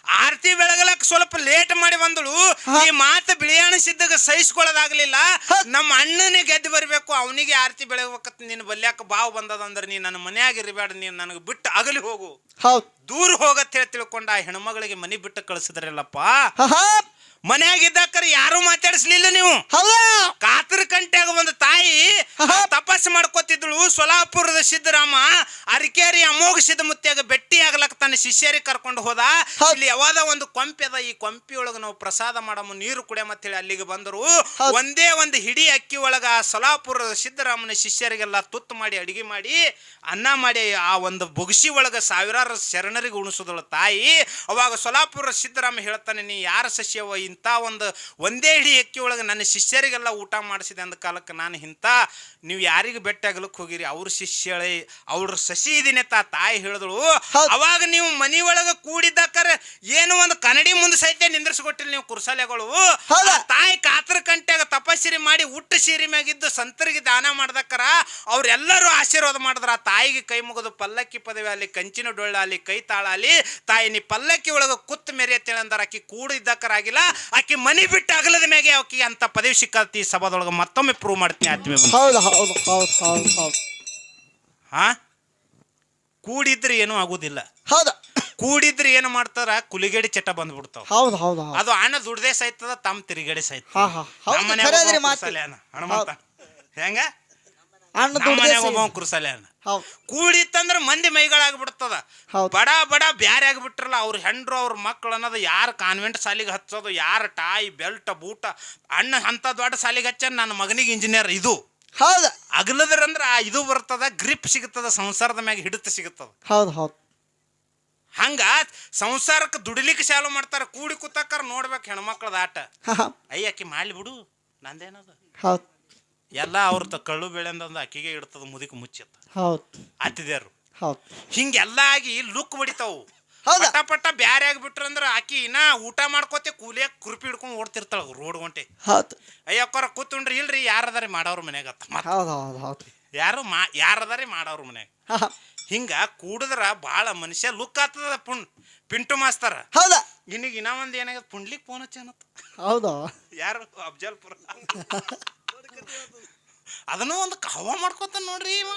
[SPEAKER 1] ಆರತಿ ಬೆಳಗಲಕ್ ಸ್ವಲ್ಪ ಲೇಟ್ ಮಾಡಿ ಬಂದಳು. ಈ ಮಾತು ಬಿಳಿಯಾಣ ಸಿದ್ಧಗ ಸಹಿಸ್ಕೊಳ್ಳೋದಾಗ್ಲಿಲ್ಲ. ನಮ್ಮ ಅಣ್ಣನೇ ಗೆದ್ದು ಬರಬೇಕು ಅವನಿಗೆ ಆರತಿ ಬೆಳಗಬೇಕಂತ ನೀನು ಬಲ್ಯಾಕ ಬಾವು ಬಂದದ ಅಂದ್ರೆ ನೀ ನನ್ನ ಮನ್ಯಾಗ ಇರಬೇಡ ನೀನು ನನಗೆ ಬಿಟ್ಟು ಅಗಲಿ ಹೋಗು.
[SPEAKER 2] ಹೌದ್.
[SPEAKER 1] ದೂರ ಹೋಗತ್ತೆ ಹೇಳಿ ತಿಳ್ಕೊಂಡ ಆ ಹೆಣ್ಮಗಳಿಗೆ ಮನೆ ಬಿಟ್ಟು ಕಳಿಸಿದ್ರಲ್ಲಪ್ಪ. ಮನೆಯಾಗ ಇದ್ದಾಕರ ಯಾರು ಮಾತಾಡಿಸ್ಲಿಲ್ಲ ನೀವು. ಕಾತರ ಕಂಟ್ಯಾಗ ಒಂದು ತಾಯಿ ತಪಸ್ಸು ಮಾಡ್ಕೋತಿದ್ಳು ಸೊಲಾಪುರದ ಸಿದ್ದರಾಮ ಅರಿಕೇರಿ ಅಮೋಘ ಸಿದ್ದಮುತ್ಯಾಗ ಬೆಟ್ಟಿ ಆಗ್ಲಕ್ಕ ಶಿಷ್ಯರಿಗೆ ಕರ್ಕೊಂಡು ಹೋದ. ಇಲ್ಲಿ ಯಾವಾದ ಒಂದು ಕೊಂಪೆ ಅದ ಈ ಕೊಂಪಿ ಒಳಗ ನಾವು ಪ್ರಸಾದ ಮಾಡಮ್ಮ ನೀರು ಕುಡಿಯಮ್ಮ ಅಂತೇಳಿ ಅಲ್ಲಿಗೆ ಬಂದರು. ಒಂದೇ ಒಂದು ಹಿಡಿ ಅಕ್ಕಿ ಒಳಗ ಆ ಸೊಲಾಪುರದ ಸಿದ್ದರಾಮನ ಶಿಷ್ಯರಿಗೆಲ್ಲ ತುತ್ತು ಮಾಡಿ ಅಡಿಗೆ ಮಾಡಿ ಅನ್ನ ಮಾಡಿ ಆ ಒಂದು ಬೊಗಸಿ ಒಳಗ ಸಾವಿರಾರು ಶರಣರಿಗೆ ಉಣಿಸೋದಳು ತಾಯಿ. ಅವಾಗ ಸೊಲಾಪುರ ಸಿದ್ದರಾಮ ಹೇಳ್ತಾನೆ ನೀ ಯಾರ ಸಸ್ಯವ? ಇಂಥ ಒಂದು ಒಂದೇ ಹಿಡಿ ಅಕ್ಕಿ ಒಳಗೆ ನನ್ನ ಶಿಷ್ಯರಿಗೆಲ್ಲ ಊಟ ಮಾಡಿಸಿದೆ ಅಂದ ಕಾಲಕ್ಕೆ ನಾನು ಇಂಥ ನೀವು ಯಾರಿಗೆ ಬೆಟ್ಟ ಹೋಗಿರಿ ಅವ್ರ ಶಿಷ್ಯಳೆ ಅವ್ರ ಸಸಿ ಇದೀನಿ ತಾ ತಾಯಿ ಹೇಳಿದಳು. ಅವಾಗ ನೀವು ಮನಿ ಒಳಗ ಕೂಡಿದ್ದಕ್ಕಾರ ಏನು ಒಂದು ಕನ್ನಡಿ ಮುಂದೆ ಸಹಿತ ನಿಂದ್ರಿಸ್ಕೊಟ್ಟಿಲ್ಲ ನೀವು ಕುರ್ಸಾಲೆಗಳು.
[SPEAKER 2] ಹೌದಾ?
[SPEAKER 1] ತಾಯಿ ಕಾತರ ಕಂಟ್ಯಾಗ ತಪಸ್ಸಿರಿ ಮಾಡಿ ಹುಟ್ಟು ಸೀರೆ ಮ್ಯಾಗಿದ್ದು ಸಂತರಿಗೆ ದಾನ ಮಾಡ್ದಕ್ಕರ ಅವ್ರೆಲ್ಲರೂ ಆಶೀರ್ವಾದ ಮಾಡಿದ್ರ. ಆ ತಾಯಿಗೆ ಕೈ ಮುಗಿದು ಪಲ್ಲಕ್ಕಿ ಪದವಿ ಅಲ್ಲಿ ಕಂಚಿನ ಡೊಳ್ಳಾಲಿ ಅಲ್ಲಿ ಕೈ ತಾಳ ಅಲ್ಲಿ ತಾಯಿ ನೀ ಪಲ್ಲಕ್ಕಿ ಒಳಗ ಕುತ್ತು ಮೆರೆ ಅಂದಾರ. ಆಕಿ ಕೂಡು ಇದ್ದಕ್ಕರ ಆಗಿಲ್ಲ ಆಕಿ ಮನಿ ಬಿಟ್ಟು ಅಗಲದ ಮ್ಯಾಗೆ ಆಕಿ ಅಂತ ಪದವಿ ಸಿಕ್ಕತಿ. ಈ ಸಭಾದೊಳಗೆ ಮತ್ತೊಮ್ಮೆ ಪ್ರೂವ್ ಮಾಡ್ತೀನಿ ಆತ್ಮೀಯ ಬಂಧು.
[SPEAKER 2] ಹೌದು ಹೌದು ಹೌದು ಹೌದು ಹೌದು.
[SPEAKER 1] ಹಾ ಕೂಡಿದ್ರೆ ಏನೂ ಆಗುದಿಲ್ಲ.
[SPEAKER 2] ಹೌದು.
[SPEAKER 1] ಕೂಡಿದ್ರೆ ಏನು ಮಾಡ್ತಾರ? ಕುಲಿಗೇಡಿ ಚಟ ಬಂದ್ಬಿಡ್ತಾವ.
[SPEAKER 2] ಹೌದು ಹೌದು ಹೌದು.
[SPEAKER 1] ಅದು ಹಣ ದುಡ್ದೇ ಸಾಯ್ತದ ತಮ್ಮ ತಿರುಗೇಡಿ
[SPEAKER 2] ಹಾ ಹಾ. ಹೌದು ಖರೆ ಅದ್ರಿ ಮಾತು.
[SPEAKER 1] ಹೆಂಗ?
[SPEAKER 2] ಅಣ್ಣ
[SPEAKER 1] ನಮ್ಮ
[SPEAKER 2] ದುಡ್ಡು
[SPEAKER 1] ಮನ್ಯಾಗ ಒಬ್ಬ ಕುರ್ಸಲ್ಯಾನ.
[SPEAKER 2] ಹೌದು.
[SPEAKER 1] ಕೂಡಿತ್ತಂದ್ರ ಮಂದಿ ಮೈಗಳಾಗ್ಬಿಡ್ತದ.
[SPEAKER 2] ಹೌದು.
[SPEAKER 1] ಬಡ ಬಡ ಬ್ಯಾರೆ ಆಗ್ಬಿಟ್ರಲ್ಲ ಅವ್ರ ಹೆಂಡ್ರು ಅವ್ರ ಮಕ್ಳು ಅನ್ನೋದು ಯಾರ ಕಾನ್ವೆಂಟ್ ಸಾಲಿಗೆ ಹಚ್ಚೋದು ಯಾರ ಟಾಯ್ ಬೆಲ್ಟ್ ಬೂಟ ಅಣ್ಣ ಅಂತ ದೊಡ್ಡ ಸಾಲಿಗೆ ಹಚ್ಚ ನನ್ನ ಮಗನಿಗೆ ಇಂಜಿನಿಯರ್ ಇದು.
[SPEAKER 2] ಹೌದು.
[SPEAKER 1] ಅಗಲದ್ರಂದ್ರ ಆ ಇದು ಬರ್ತದ ಗ್ರಿಪ್ ಸಿಗುತ್ತದ ಸಂಸಾರದ ಮ್ಯಾಗ ಹಿಡಿತ ಸಿಗುತ್ತದ
[SPEAKER 2] ಹೌದು ಹೌದು.
[SPEAKER 1] ಹಂಗ ಸಂಸಾರಕ್ಕೆ ದುಡಿಲಿಕ್ಕೆ ಚಾಲು ಮಾಡ್ತಾರ ಕೂಡಿ ಕೂತಾಕಾರ ನೋಡ್ಬೇಕು ಹೆಣ್ಮಕ್ಳದ ಆಟ.
[SPEAKER 2] ಅಯ್ಯ
[SPEAKER 1] ಆಕಿ ಮಾಡ್ಲಿ ಬಿಡು ನಂದೇನದ?
[SPEAKER 2] ಹೌದು.
[SPEAKER 1] ಎಲ್ಲ ಅವ್ರ ತ ಕಳ್ಳು ಬೆಳೆಂದಂದು ಅಕ್ಕಿಗೆ ಇಡ್ತದ ಮುದಿಕ್ ಮುಚ್ಚತ್ತ
[SPEAKER 2] ಹೌದು.
[SPEAKER 1] ಅತ್ತಿದ್ಯಾರು
[SPEAKER 2] ಹೌದು.
[SPEAKER 1] ಹಿಂಗೆಲ್ಲ ಆಗಿ ಲುಕ್ ಬಡಿತಾವು.
[SPEAKER 2] ಹೌದಾ?
[SPEAKER 1] ಪಟ ಪಟ ಬ್ಯಾರೆ ಆಗ್ಬಿಟ್ರಂದ್ರ ಆಕಿ ಇನ್ನ ಊಟ ಮಾಡ್ಕೋತೆ ಕೂಲಿಯಾಗ ಕುರುಪಿ ಹಿಡ್ಕೊಂಡು ಓಡ್ತಿರ್ತಾಳ ರೋಡ್ ಹೊಂಟೆ
[SPEAKER 2] ಹೌದು.
[SPEAKER 1] ಅಯ್ಯಕ್ಕರ ಕೂತ್ಕೊಂಡ್ರಿ ಇಲ್ರಿ ಯಾರದಾರಿ ಮಾಡೋರು ಮನ್ಯಾಗ ಯಾರು ಮಾ ಯಾರದಾರಿ ಮಾಡೋರು ಮನ್ಯಾಗ. ಹಿಂಗ ಕೂಡಿದ್ರ ಭಾಳ ಮನುಷ್ಯ ಲುಕ್ ಆಗ್ತದ ಪುಣ್ ಪಿಂಟು ಮಾಸ್ತಾರ.
[SPEAKER 2] ಹೌದಾ.
[SPEAKER 1] ಇನ್ನೀಗ ಇನ್ನ ಒಂದ್ ಏನಾಗದ ಪುಂಡ್ಲಿಕ್ ಫೋನ್ ಹಚ್ಚನತ್ತ
[SPEAKER 2] ಹೌದಾ.
[SPEAKER 1] ಯಾರು? ಅಬ್ಜಲ್ಪುರ ಅದನ್ನು ಒಂದು ಕಾವ ಮಾಡ್ಕೋತ ನೋಡ್ರಿ ಇವ.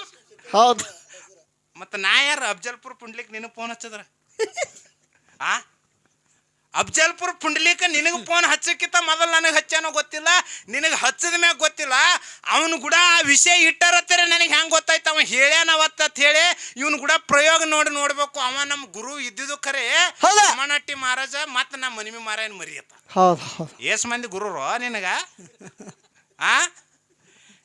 [SPEAKER 2] ಹೌದು.
[SPEAKER 1] ಮತ್ತ ನಾ ಯಾರು ಅಬ್ಜಲ್ಪುರ ಪುಂಡ್ಲಿಕ್ ನಿನಗೆ ಫೋನ್ ಹಚ್ಚದ್ರ? ಆ? ಅಫ್ಜಲ್ಪುರ ಪುಂಡ್ಲಿಕ ನಿನಗೆ ಫೋನ್ ಹಚ್ಚಕ್ಕಿಂತ ಮೊದಲು ನನಗೆ ಹಚ್ಚಾನೋ ಗೊತ್ತಿಲ್ಲ. ನಿನಗೆ ಹಚ್ಚದ ಮ್ಯಾಗ ಗೊತ್ತಿಲ್ಲ. ಅವನು ಕೂಡ ಆ ವಿಷಯ ಇಟ್ಟಾರತ್ತರ ನನಗೆ ಹೆಂಗೆ ಗೊತ್ತಾಯ್ತು? ಅವ ಹೇಳ್ಯಾನವತ್ತ ಅಂತ ಹೇಳಿ ಇವನು ಕೂಡ ಪ್ರಯೋಗ ನೋಡಿ ನೋಡ್ಬೇಕು. ಅವ ನಮ್ಮ ಗುರು ಇದ್ದಿದ್ದು ಖರೆ? ಅಮ್ಮನಟ್ಟಿ ಮಹಾರಾಜ ಮತ್ತೆ ನಮ್ಮ ಮನಿಮಿ ಮಾರಾಯನ್ ಮರಿಯತ್ತ ಏಸ್ ಮಂದಿ ಗುರುರು ನಿನಗ? ಆ?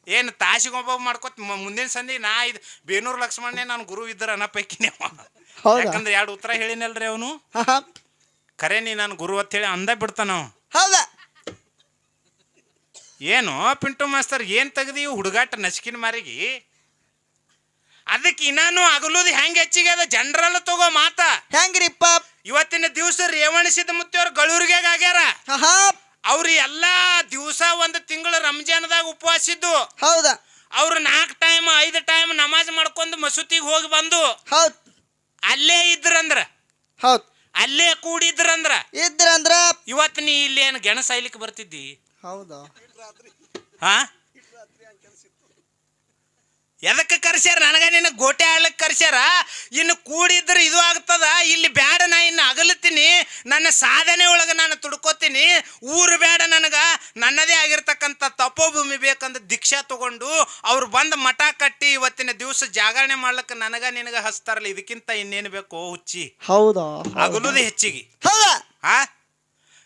[SPEAKER 1] ಏನು ತಾಸಿಗೊಬ್ಬ ಮಾಡ್ಕೊತ ಮುಂದಿನ ಸಂಧಿ ನಾ ಇದು ಬೇನೂರು ಲಕ್ಷ್ಮಣನೇ ನಾನು ಗುರು ಇದ್ದರ ಅನ್ನ ಪೈಕಿನೇ? ಯಾಕಂದ್ರೆ ಎರಡು ಉತ್ತರ ಹೇಳಿನಲ್ರಿ ಅವನು. ಖರೆ ನೀ ನಾನು ಗುರು ಅಂತ ಹೇಳಿ ಅಂದ ಬಿಡ್ತಾನ?
[SPEAKER 2] ಹೌದ.
[SPEAKER 1] ಏನು ಪಿಂಟು ಮಾಸ್ತರ್ ಏನ್ ತೆಗ್ದಿ ಹುಡುಗಾಟ ನಚಕಿನ ಮಾರಿಗೆ? ಅದಕ್ಕೆ ಇನ್ನಾನು ಅಗಲುದು ಹೆಂಗ್ ಹೆಚ್ಚಿಗೆ ಅದ? ಜನರಲ್ಲ ತಗೋ ಮಾತ.
[SPEAKER 2] ಹೆಂಗ್ರಿಪ್ಪ
[SPEAKER 1] ಇವತ್ತಿನ ದಿವಸ ರೇವಣ ಸಿದ್ದಮುತ್ತಿಯವ್ರು ಗಳೂರಿಗೆ ಆಗ್ಯಾರ. ಅವ್ರು ಎಲ್ಲಾ ದಿವಸ ಒಂದು ತಿಂಗಳು ರಂಜಾನದಾಗ ಉಪವಾಸ ಇದ್ದು.
[SPEAKER 2] ಹೌದಾ.
[SPEAKER 1] ಅವ್ರು ನಾಲ್ಕು ಟೈಮ್ ಐದು ಟೈಮ್ ನಮಾಜ್ ಮಾಡ್ಕೊಂಡು ಮಸೂತಿಗೆ ಹೋಗಿ ಬಂದು.
[SPEAKER 2] ಹೌದು.
[SPEAKER 1] ಅಲ್ಲೇ ಇದ್ರಂದ್ರ.
[SPEAKER 2] ಹೌದು.
[SPEAKER 1] ಅಲ್ಲೇ ಕೂಡಿದ್ರಂದ್ರ.
[SPEAKER 2] ಇದ್ರಂದ್ರ
[SPEAKER 1] ಇವತ್ತು ನೀ ಇಲ್ಲಿ ಏನು ಗೆಣಸ ಸಾಯ್ಲಿಕ್ಕೆ ಬರ್ತಿದ್ದಿ?
[SPEAKER 2] ಹೌದಾ?
[SPEAKER 1] ಹಾ? ಎದಕ್ಕೆ ಕರ್ಸ್ಯಾರ? ನನಗ ನಿನ್ನ ಗೋಟೆ ಆಡ್ಲಿಕ್ಕೆ ಕರ್ಸ್ಯಾರ? ಇನ್ನು ಕೂಡಿದ್ರೆ ಇದು ಆಗ್ತದ? ಇಲ್ಲಿ ಬೇಡ ನಾ ಇನ್ನು ಅಗಲತ್ತೀನಿ. ನನ್ನ ಸಾಧನೆ ಒಳಗೆ ನಾನು ತುಡ್ಕೋತೀನಿ. ಊರು ಬೇಡ ನನಗೆ. ನನ್ನದೇ ಆಗಿರ್ತಕ್ಕಂಥ ತಪೋಭೂಮಿ ಬೇಕಂದ ದೀಕ್ಷಾ ತಗೊಂಡು ಅವ್ರು ಬಂದು ಮಠ ಕಟ್ಟಿ ಇವತ್ತಿನ ದಿವಸ ಜಾಗರಣೆ ಮಾಡ್ಲಿಕ್ಕೆ ನನಗ ನಿನಗ ಹಚ್ತಾರಲ್ಲ ಇದಕ್ಕಿಂತ ಇನ್ನೇನು ಬೇಕು ಹುಚ್ಚಿ.
[SPEAKER 2] ಹೌದಾ?
[SPEAKER 1] ಅಗಲುದು ಹೆಚ್ಚಿಗೆ.
[SPEAKER 2] ಹೌದಾ?
[SPEAKER 1] ಆ?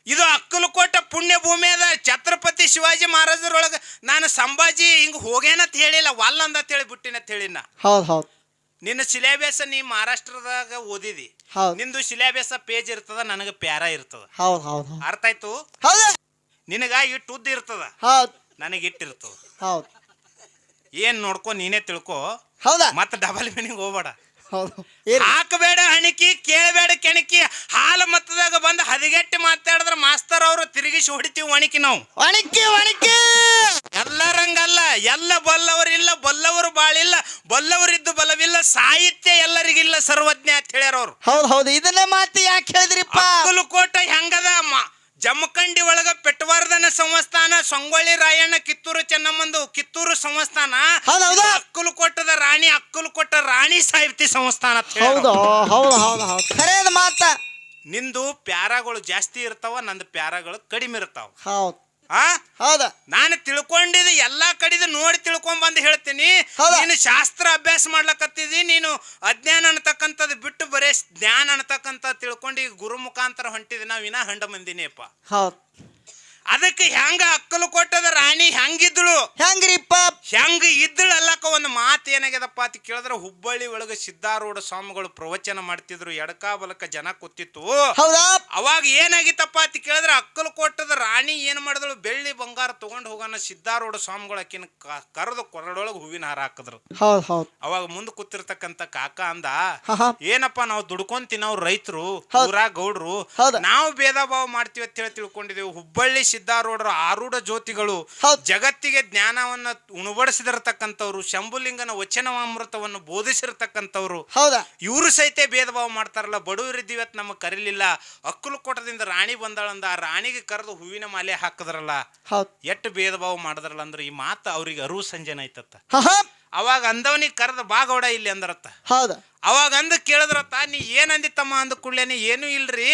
[SPEAKER 1] ಇದು ಅಕ್ಕಲಕೋಟ ಪುಣ್ಯ ಭೂಮಿ ಅದ ಛತ್ರಪತಿ ಶಿವಾಜಿ ಮಹಾರಾಜರೊಳಗೆ ನಾನು ಸಂಭಾಜಿ ಹಿಂಗೆ ಹೋಗೇನಂತ ಹೇಳಿಲ್ಲ ವಲ್ಲ ಅಂತ ಹೇಳಿ ಬಿಟ್ಟಿನಂತ ಹೇಳಿನ
[SPEAKER 2] ಹೌದು ಹೌದು.
[SPEAKER 1] ನಿನ್ನ ಸಿಲೆಬಸ್ ನೀ ಮಹಾರಾಷ್ಟ್ರದಾಗ ಓದಿದಿ. ನಿಂದು ಸಿಲೆಬಸ್ ಪೇಜ್ ಇರ್ತದ ನನಗೆ ಪ್ಯಾರ ಇರ್ತದ. ಅರ್ಥ ಆಯ್ತು?
[SPEAKER 2] ಹೌದಾ.
[SPEAKER 1] ನಿನಗ ಇಟ್ಟು ಉದ್ದ ಇರ್ತದ? ನನಗೆ ಇಟ್ಟಿರ್ತದ
[SPEAKER 2] ಹೌದು.
[SPEAKER 1] ಏನ್ ನೋಡ್ಕೊ ನೀನೇ ತಿಳ್ಕೊ.
[SPEAKER 2] ಹೌದಾ.
[SPEAKER 1] ಮತ್ತೆ ಡಬಲ್ ಮೀನಿಂಗ್ ಹೋಗ್ಬೇಡ.
[SPEAKER 2] ಹೌದು.
[SPEAKER 1] ಹಾಕಬೇಡ ಹಣಿಕಿ ಕೇಳಬೇಡ ಕೆಣಕಿ ಹಾಲು ಮತ್ತದಾಗ ಬಂದು ಹದಿಗೆಟ್ಟಿ ಮಾತಾಡಿದ್ರೆ ಮಾಸ್ತರ್ ಅವರು ತಿರುಗಿಸಿ ಹೊಡಿತೀವಿ ಒಣಕಿ ನಾವು.
[SPEAKER 2] ಒಣಕಿ ಒಣಕಿ!
[SPEAKER 1] ಎಲ್ಲರಂಗಲ್ಲ ಎಲ್ಲ ಬಲ್ಲವರಿಲ್ಲ ಬಲ್ಲವರು ಬಾಳಿಲ್ಲ ಬಲ್ಲವರಿದ್ದು ಬಲವಿಲ್ಲ ಸಾಹಿತ್ಯ ಎಲ್ಲರಿಗಿಲ್ಲ ಸರ್ವಜ್ಞ ಅಂತ ಹೇಳ್ಯಾರ ಅವ್ರು.
[SPEAKER 2] ಹೌದ್ ಹೌದು. ಇದನ್ನೇ ಮಾತು ಯಾಕೆ ಹೇಳಿದ್ರಿಪ್ಪ?
[SPEAKER 1] ಅಕ್ಕಲಕೋಟ ಹೆಂಗದ? ಮ- ಜಮಖಂಡಿ ಒಳಗ ಸಂಸ್ಥಾನ ಸಂಗೊಳ್ಳಿ ರಾಯಣ್ಣ ಕಿತ್ತೂರು ಚೆನ್ನಮ್ಮಂದು ಕಿತ್ತೂರು ಸಂಸ್ಥಾನ.
[SPEAKER 2] ಹೌದ್ ಕೊಟ್ಟದ
[SPEAKER 1] ರಾಣಿ ರಾಣಿ ಕೊಟ್ಟ ರಾಣಿ ಸಾಹಿತ್ಯ ಸಂಸ್ಥಾನ ಅಂತ ಹೇಳ್ಯಾರ
[SPEAKER 3] ಹೌದು ಹೌದು ಹೌದು ಹೌದು.
[SPEAKER 2] ಖರೇದ ಮಾತ.
[SPEAKER 1] ನಿಂದು ಪ್ಯಾರಾಗಳು ಜಾಸ್ತಿ ಇರ್ತಾವ ನಂದು ಪ್ಯಾರಾಗಳು ಕಡಿಮೆ ಇರ್ತಾವ.
[SPEAKER 2] ಹೌದ್.
[SPEAKER 1] ಆ?
[SPEAKER 2] ಹೌದ.
[SPEAKER 1] ನಾನು ತಿಳ್ಕೊಂಡಿದ್ದು ಎಲ್ಲಾ ಕಡಿದು ನೋಡಿ ತಿಳ್ಕೊಂಡ್ ಬಂದು ಹೇಳ್ತೀನಿ.
[SPEAKER 2] ಹೌದಾ?
[SPEAKER 1] ನೀನು ಶಾಸ್ತ್ರ ಅಭ್ಯಾಸ ಮಾಡ್ಲಕತ್ತಿದಿ ನೀನು ಅಜ್ಞಾನ ಅನ್ನತಕ್ಕಂಥದ್ದು ಬಿಟ್ಟು ಬರೇ ಜ್ಞಾನ ಅನ್ನತಕ್ಕಂಥ ತಿಳ್ಕೊಂಡು ಈಗ ಗುರು ಮುಖಾಂತರ ಹೊಂಟಿದಿ ನಾವು ಇನ್ನ ಹಂಡ ಮಂದಿನೇಪ.
[SPEAKER 2] ಹೌದ್.
[SPEAKER 1] ಅದಕ್ಕೆ ಹೆಂಗ ಅಕ್ಕಲು ಕೊಟ್ಟದ ರಾಣಿ ಹೆಂಗಿದ್ಳು?
[SPEAKER 2] ಹೆಂಗ್ರಿಪ್ಪ
[SPEAKER 1] ಹೆಂಗ ಇದ್ದಳು ಅಲ್ಲಕ ಒಂದು ಮಾತು ಏನಾಗ್ಯದಪ್ಪ ಅಂತ ಕೇಳಿದ್ರೆ ಹುಬ್ಬಳ್ಳಿ ಒಳಗೆ ಸಿದ್ಧಾರೂಢ ಸ್ವಾಮಿಗಳು ಪ್ರವಚನ ಮಾಡ್ತಿದ್ರು ಎಡಕಾ ಬಲಕ ಜನ ಕೂತಿತ್ತು.
[SPEAKER 2] ಹೌದಾ?
[SPEAKER 1] ಅವಾಗ ಏನಾಗಿತ್ತಪ್ಪ ಅಂತ ಕೇಳಿದ್ರೆ ಅಕ್ಕಲು ಕೊಟ್ಟದ ರಾಣಿ ಏನ್ ಮಾಡಿದಳು? ಬೆಳ್ಳಿ ಬಂಗಾರ ತಗೊಂಡು ಹೋಗೋಣ ಸಿದ್ಧಾರೂಢ ಸ್ವಾಮಿಗಳು ಅಕ್ಕಿನ ಕರೆದು ಕೊರಡೊಳಗೆ ಹೂವಿನ ಹಾರ ಹಾಕಿದ್ರು. ಅವಾಗ ಮುಂದೆ ಕೂತಿರ್ತಕ್ಕಂತ ಕಾಕ ಅಂದ. ಏನಪ್ಪ ನಾವು ದುಡ್ಕೊಂಡ್ ನಾವು ರೈತರು ಊರ ಗೌಡ್ರು. ನಾವು ಭೇದ ಭಾವ ಮಾಡ್ತೀವಿ ಅಂತ ಹೇಳಿ ತಿಳ್ಕೊಂಡಿದ್ದೇವೆ ಹುಬ್ಬಳ್ಳಿ ಸಿದ್ಧಾರೂಢರ ಆರೂಢ ಜ್ಯೋತಿಗಳು. ಜಗತ್ತಿಗೆ ಜ್ಞಾನವನ್ನ ಉಣಬಡಿಸಿದಿರತಕ್ಕಂಥವ್ರು ಶಂಭುಲಿಂಗನ ವಚನವಾಮೃತವನ್ನು ಬೋಧಿಸಿರ್ತಕ್ಕಂಥವ್ರು.
[SPEAKER 2] ಹೌದಾ?
[SPEAKER 1] ಇವರು ಸಹಿತ ಭೇದ ಭಾವ ಮಾಡ್ತಾರಲ್ಲ ಬಡವರು ಇದ್ದೀವಿ ಅಂತ ನಮಗೆ ಕರೀಲಿಲ್ಲ. ಅಕ್ಕಲು ಕೊಟ್ಟದಿಂದ ರಾಣಿ ಬಂದಾಳಂದ ಆ ರಾಣಿಗೆ ಕರೆದು ಹೂವಿನ ಮಾಲೆ ಹಾಕಿದ್ರಲ್ಲ ಎಷ್ಟು ಭೇದ ಭಾವ ಮಾಡಿದ್ರಲ್ಲ ಅಂದ್ರೆ ಈ ಮಾತು ಅವ್ರಿಗೆ ಅರಿವು ಸಂಜೆನ
[SPEAKER 2] ಹಾ.
[SPEAKER 1] ಅವಾಗ ಅಂದವನಿಗೆ ಕರೆದ ಬಾಗೌಡ ಇಲ್ಲಿ ಅಂದ್ರತ್ತ.
[SPEAKER 2] ಹೌದ.
[SPEAKER 1] ಅವಾಗ ಅಂದ ಕೇಳಿದ್ರತ್ತ ನೀ ಏನಂದಿತ್ತಮ್ಮ ಅಂದ ಕೂಡಲೇನೆ ಏನೂ ಇಲ್ರಿ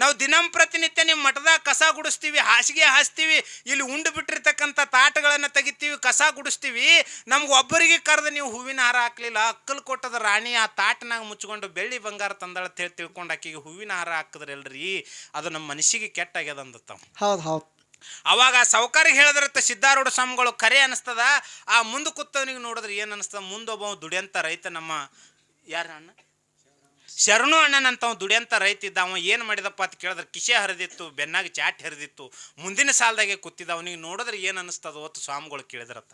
[SPEAKER 1] ನಾವು ದಿನಂಪ್ರತಿನಿತ್ಯ ನಿಮ್ಮ ಮಠದಾಗ ಕಸ ಗುಡಿಸ್ತೀವಿ ಹಾಸಿಗೆ ಹಾಸ್ತೀವಿ ಇಲ್ಲಿ ಉಂಡು ಬಿಟ್ಟಿರ್ತಕ್ಕಂಥ ತಾಟಗಳನ್ನು ತೆಗಿತೀವಿ ಕಸ ಗುಡಿಸ್ತೀವಿ ನಮ್ಗೆ ಒಬ್ಬರಿಗೆ ಕರೆದ ನೀವು ಹೂವಿನ ಹಾರ ಹಾಕ್ಲಿಲ್ಲ ಅಕ್ಕಲ್ ಕೊಟ್ಟದ ರಾಣಿ ಆ ತಾಟನಾಗ ಮುಚ್ಕೊಂಡು ಬೆಳ್ಳಿ ಬಂಗಾರ ತಂದಳ ಅಂತ ಹೇಳಿ ತಿಳ್ಕೊಂಡು ಆಕಿಗೆ ಹೂವಿನ ಹಾರ ಹಾಕಿದ್ರಲ್ರಿ ಅದು ನಮ್ಮ ಮನಸ್ಸಿಗೆ ಕೆಟ್ಟಾಗ್ಯದ ಅಂದತ್ತ
[SPEAKER 2] ಹೌದ್ ಹೌದ್.
[SPEAKER 1] ಅವಾಗ ಸೌಕರ್ಯ ಹೇಳಿದ್ರತ್ತ ಸಿದ್ಧಾರೂಢ ಸ್ವಾಮಿಗಳು ಕರೆ ಅನಿಸ್ತದ. ಆ ಮುಂದೆ ಕೂತವನಿಗೆ ನೋಡಿದ್ರೆ ಏನು ಅನಿಸ್ತದ? ಮುಂದೊಬ್ಬ ದುಡಿಯಂತ ರೈತ ನಮ್ಮ ಯಾರ ಅಣ್ಣ? ಶರಣು ಅಣ್ಣನಂತ ಅವ ದುಡಿಯಂತ ರೈತ ಇದ್ದ ಅವ ಏನು ಮಾಡಿದಪ್ಪ ಅಂತ ಕೇಳಿದ್ರೆ ಕಿಶೆ ಹರಿದಿತ್ತು ಬೆನ್ನಾಗ ಚಾಟ್ ಹರಿದಿತ್ತು. ಮುಂದಿನ ಸಾಲದಾಗೆ ಕೂತಿದ್ದ ಅವನಿಗೆ ನೋಡಿದ್ರೆ ಏನು ಅನಿಸ್ತದ ಅವತ್ತು ಸ್ವಾಮಿಗಳು ಕೇಳಿದ್ರತ್ತ.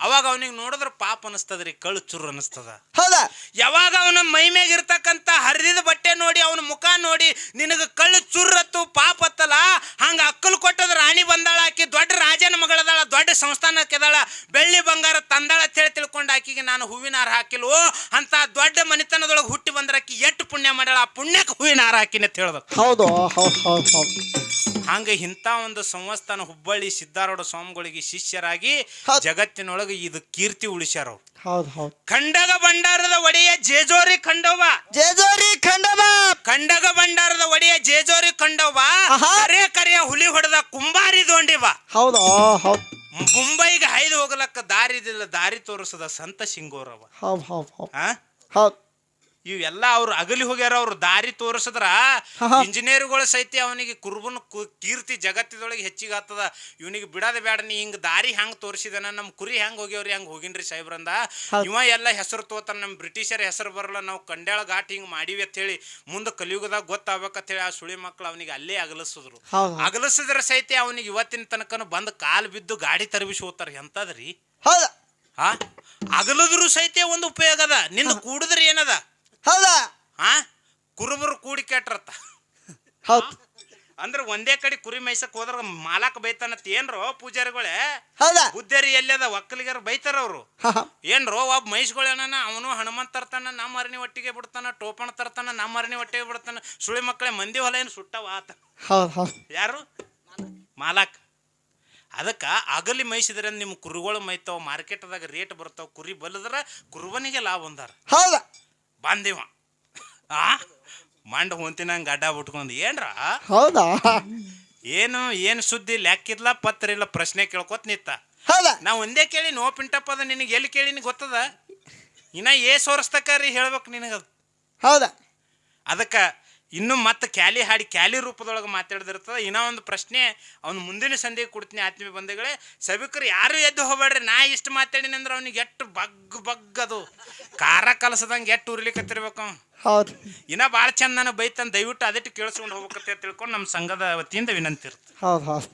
[SPEAKER 1] ಅವಾಗ ಅವನಿಗೆ ನೋಡಿದ್ರೆ ಪಾಪ ಅನಿಸ್ತದ್ರಿ ಕಳು ಚುರು ಅನಿಸ್ತದ.
[SPEAKER 2] ಹೌದಾ?
[SPEAKER 1] ಯಾವಾಗ ಅವನ ಮೈ ಮ್ಯಾಗ ಇರ್ತಕ್ಕಂಥ ಹರಿದಿದ ಬಟ್ಟೆ ನೋಡಿ ಅವನ ಮುಖ ನೋಡಿ ನಿನಗೆ ಕಳ್ಳು ಚುರ್ರತ್ತು ಪಾಪ ಹತ್ತಲ್ಲ ಹಂಗ ಅಕ್ಕಲು ಕೊಟ್ಟದ ರಾಣಿ ಬಂದಾಳ ಆಕಿ ದೊಡ್ಡ ರಾಜನ ಮಗಳದಾಳ ದೊಡ್ಡ ಸಂಸ್ಥಾನಕ್ಕೆ ಅದಾಳ ಬೆಳ್ಳಿ ಬಂಗಾರ ತಂದಾಳ ಅಂತ ಹೇಳಿ ತಿಳ್ಕೊಂಡು ಆಕಿಗೆ ನಾನು ಹೂವಿನ ಹಾರ ಹಾಕಿಲ್ವೋ ಅಂತ ದೊಡ್ಡ ಮನೆತನದೊಳಗೆ ಹುಟ್ಟಿ ಬಂದ್ರ ಆಕಿ ಎಷ್ಟು ಪುಣ್ಯ ಮಾಡ್ಯಾಳ ಆ ಪುಣ್ಯಕ್ಕೆ ಹೂವಿನ ಹಾರ ಹಾಕಿನ ಅಂತ ಹೇಳ್ಬೇಕು
[SPEAKER 3] ಹೌದು ಹೌದು ಹೌದು ಹೌದು.
[SPEAKER 1] ಹಂಗ ಇಂಥ ಒಂದು ಸಂಸ್ಥಾನ ಹುಬ್ಬಳ್ಳಿ ಸಿದ್ಧಾರೂಢ ಸ್ವಾಮಿಗಳಿಗೆ ಶಿಷ್ಯರಾಗಿ
[SPEAKER 2] ಹೌದ್.
[SPEAKER 1] ಜಗತ್ತಿನೊಳಗೆ ಇದು ಕೀರ್ತಿ ಉಳಿಸ್ಯಾರ ಅವ್ರು.
[SPEAKER 3] ಹೌದು ಹೌದು.
[SPEAKER 1] ಖಂಡಗ ಭಂಡಾರದ ಒಡೆಯ ಜೇಜೋರಿ ಖಂಡೋಬ
[SPEAKER 2] ಜೇಜೋರಿ ಖಂಡವ
[SPEAKER 1] ಖಂಡಗ ಭಂಡಾರದ ಒಡೆಯ ಜೇಜೋರಿ
[SPEAKER 2] ಆಹಾ.
[SPEAKER 1] ಕರೆ ಕರೆಯ ಹುಲಿ ಹೊಡೆದ ಕುಂಬಾರಿ ದೋಂಡಿವ
[SPEAKER 3] ಹೌದು ಹೌದು
[SPEAKER 1] ಮುಂಬೈಗೆ ಹೈದು ಹೋಗಲಕ್ಕ ದಾರಿ ಇದಿಲ್ಲ ದಾರಿ ತೋರಿಸದ ಸಂತ ಸಿಂಗೋರವ
[SPEAKER 3] ಹೌದು ಹೌದು ಹೌದು.
[SPEAKER 1] ಆ?
[SPEAKER 3] ಹೌದು.
[SPEAKER 1] ಇವೆಲ್ಲ ಅವ್ರು ಅಗಲಿ ಹೋಗ್ಯಾರ ಅವ್ರು ದಾರಿ ತೋರಿಸಿದ್ರ ಇಂಜಿನಿಯರ್ಗಳ ಸಹಿತ ಅವನಿಗೆ ಕುರುಬನ ಕು- ಕೀರ್ತಿ ಜಗತ್ತಿದೊಳಗೆ ಹೆಚ್ಚಿಗೆ ಆಗ್ತದ. ಇವನಿಗೆ ಬಿಡದ ಬೇಡ ನೀ ಹಿಂಗ ದಾರಿ ಹೆಂಗ್ ತೋರಿಸಿದನ ನಮ್ಮ ಕುರಿ ಹೆಂಗ್ ಹೋಗ್ಯವ್ರಿ ಹೆಂಗ್ ಹೋಗಿನ್ರಿ ಸಾಹೇಬ್ರಂದ. ಇವ ಎಲ್ಲ ಹೆಸರು ತೋತಾನ ನಮ್ಮ ಬ್ರಿಟಿಷರ ಹೆಸರು ಬರಲ್ಲ ನಾವು ಕಂಡ್ಯಾಳ ಘಾಟ್ ಹಿಂಗ್ ಮಾಡಿವಿ ಅಂತ ಹೇಳಿ ಮುಂದೆ ಕಲಿಯುಗದಾಗ ಗೊತ್ತಾಗ್ಬೇಕಂತ ಹೇಳಿ ಆ ಸುಳಿ ಮಕ್ಳು ಅವನಿಗೆ ಅಲ್ಲೇ ಅಗಲಿಸಿದ್ರು. ಅಗಲಿಸಿದ್ರ ಸಹಿತ ಅವನಿಗೆ ಇವತ್ತಿನ ತನಕನು ಬಂದ್ ಕಾಲು ಬಿದ್ದು ಗಾಡಿ ತರಬಿಸಿ ಹೋಗ್ತಾರ ಎಂತದ್ರಿ?
[SPEAKER 2] ಹೌದಾ.
[SPEAKER 1] ಹಾ? ಅಗಲದ್ರು ಸಹಿತ ಒಂದು ಉಪಯೋಗ ಅದ ನಿಂದ ಕೂಡಿದ್ರೆ ಏನದ?
[SPEAKER 2] ಹೌದಾ?
[SPEAKER 1] ಹಾ? ಕುರುಬರು ಕೂಡಿ ಕೆಟ್ರತ್ತ.
[SPEAKER 3] ಹೌದು.
[SPEAKER 1] ಅಂದ್ರೆ ಒಂದೇ ಕಡೆ ಕುರಿ ಮೇಯ್ಸಕ್ ಹೋದ್ರ ಮಾಲಕ್ ಬೈತಾನತ್ ಏನ್ರೋ ಪೂಜಾರಿಗಳೇ?
[SPEAKER 2] ಹೌದಾ?
[SPEAKER 1] ಬುದ್ಧರಿ ಎಲ್ಲದ? ಒಕ್ಕಲಿಗರು ಬೈತಾರ ಅವ್ರು. ಏನ್ರೋ ಒಬ್ಬ ಮೈಸ್ಗಳೇನ ಅವನು ಹನುಮಂತ ತರ್ತಾನ ನಮ್ಮ ಅರಣಿ ಒಟ್ಟಿಗೆ ಬಿಡ್ತಾನ ಟೋಪಣ ತರ್ತಾನ ನಮ್ಮ ಅರಣಿ ಒಟ್ಟಿಗೆ ಬಿಡ್ತಾನ. ಸುಳಿ ಮಕ್ಕಳೇ ಮಂದಿ ಹೊಲ ಏನು ಸುಟ್ಟವ ಆತ. ಯಾರು? ಮಾಲಕ್. ಅದಕ್ಕೆ ಅಗಲಿ ಮೈಸಿದ್ರೆ ನಿಮ್ಮ ಕುರಿಗಳು ಮೈತಾವ ಮಾರ್ಕೆಟ್ದಾಗ ರೇಟ್ ಬರ್ತಾವ ಕುರಿ ಬಲ್ಲದ್ರ ಕುರುಬನಿಗೆ ಲಾಭ ಅಂದಾರ
[SPEAKER 2] ಹೌದಾ.
[SPEAKER 1] ಬಂದಿವ. ಆ? ಮಂಡ ಹೊಂತಿನಂಗೆ ಅಡ್ಡ ಬಿಟ್ಕೊಂಡು ಏನ್ರ?
[SPEAKER 3] ಹೌದಾ?
[SPEAKER 1] ಏನು ಏನು ಸುದ್ದಿ ಲೆಕ್ಕಿಲ್ಲ ಪತ್ರ ಇಲ್ಲ ಪ್ರಶ್ನೆ ಕೇಳ್ಕೊತ ನಿತ್ತ
[SPEAKER 2] ಹೌದಾ?
[SPEAKER 1] ನಾ ಒಂದೇ ಕೇಳಿ ನೋ ಪಿಂಟಪ್ಪ ಅದ ನಿನಗೆ ಎಲ್ಲಿ ಕೇಳಿನ ಗೊತ್ತದ? ಇನ್ನ ಏ ಸೋರಿಸ್ತಕ್ಕ ರೀ ಹೇಳ್ಬೇಕು ನಿನಗದು.
[SPEAKER 2] ಹೌದಾ?
[SPEAKER 1] ಅದಕ್ಕೆ ಇನ್ನು ಮತ್ತೆ ಕ್ಯಾಲಿ ಹಾಡಿ ಕ್ಯಾಲಿ ರೂಪದೊಳಗೆ ಮಾತಾಡ್ದಿರ್ತದೆ. ಇನ್ನೂ ಒಂದು ಪ್ರಶ್ನೆ ಅವ್ನು ಮುಂದಿನ ಸಂಧಿಗೆ ಕೊಡ್ತೀನಿ ಆತ್ಮೀಯ ಬಂಧುಗಳೇ. ಸಭಿಕರು ಯಾರು ಎದ್ದು ಹೋಗ್ಬೇಡ್ರಿ ನಾ ಇಷ್ಟು ಮಾತಾಡಿನಿ ಅಂದ್ರೆ ಅವ್ನಿಗೆ ಎಷ್ಟು ಬಗ್ ಬಗ್ ಅದು. ಖಾರ ಕಲಸದಂಗೆ ಎಷ್ಟು ಉರ್ಲಿಕ್ಕತ್ತಿರ್ಬೇಕು ಅವ್ನು.
[SPEAKER 3] ಹೌದು.
[SPEAKER 1] ಇನ್ನ ಭಾಳ ಚಂದ ನಾನು ಬೈತಾನೆ ದಯವಿಟ್ಟು ಅದಿಟ್ಟು ಕೇಳಿಸ್ಕೊಂಡು ಹೋಗ್ಬೇಕಂತ ತಿಳ್ಕೊಂಡು ನಮ್ಮ ಸಂಘದ ವತಿಯಿಂದ ವಿನಂತಿ ಇರುತ್ತೆ
[SPEAKER 3] ಹೌದು ಹೌದು.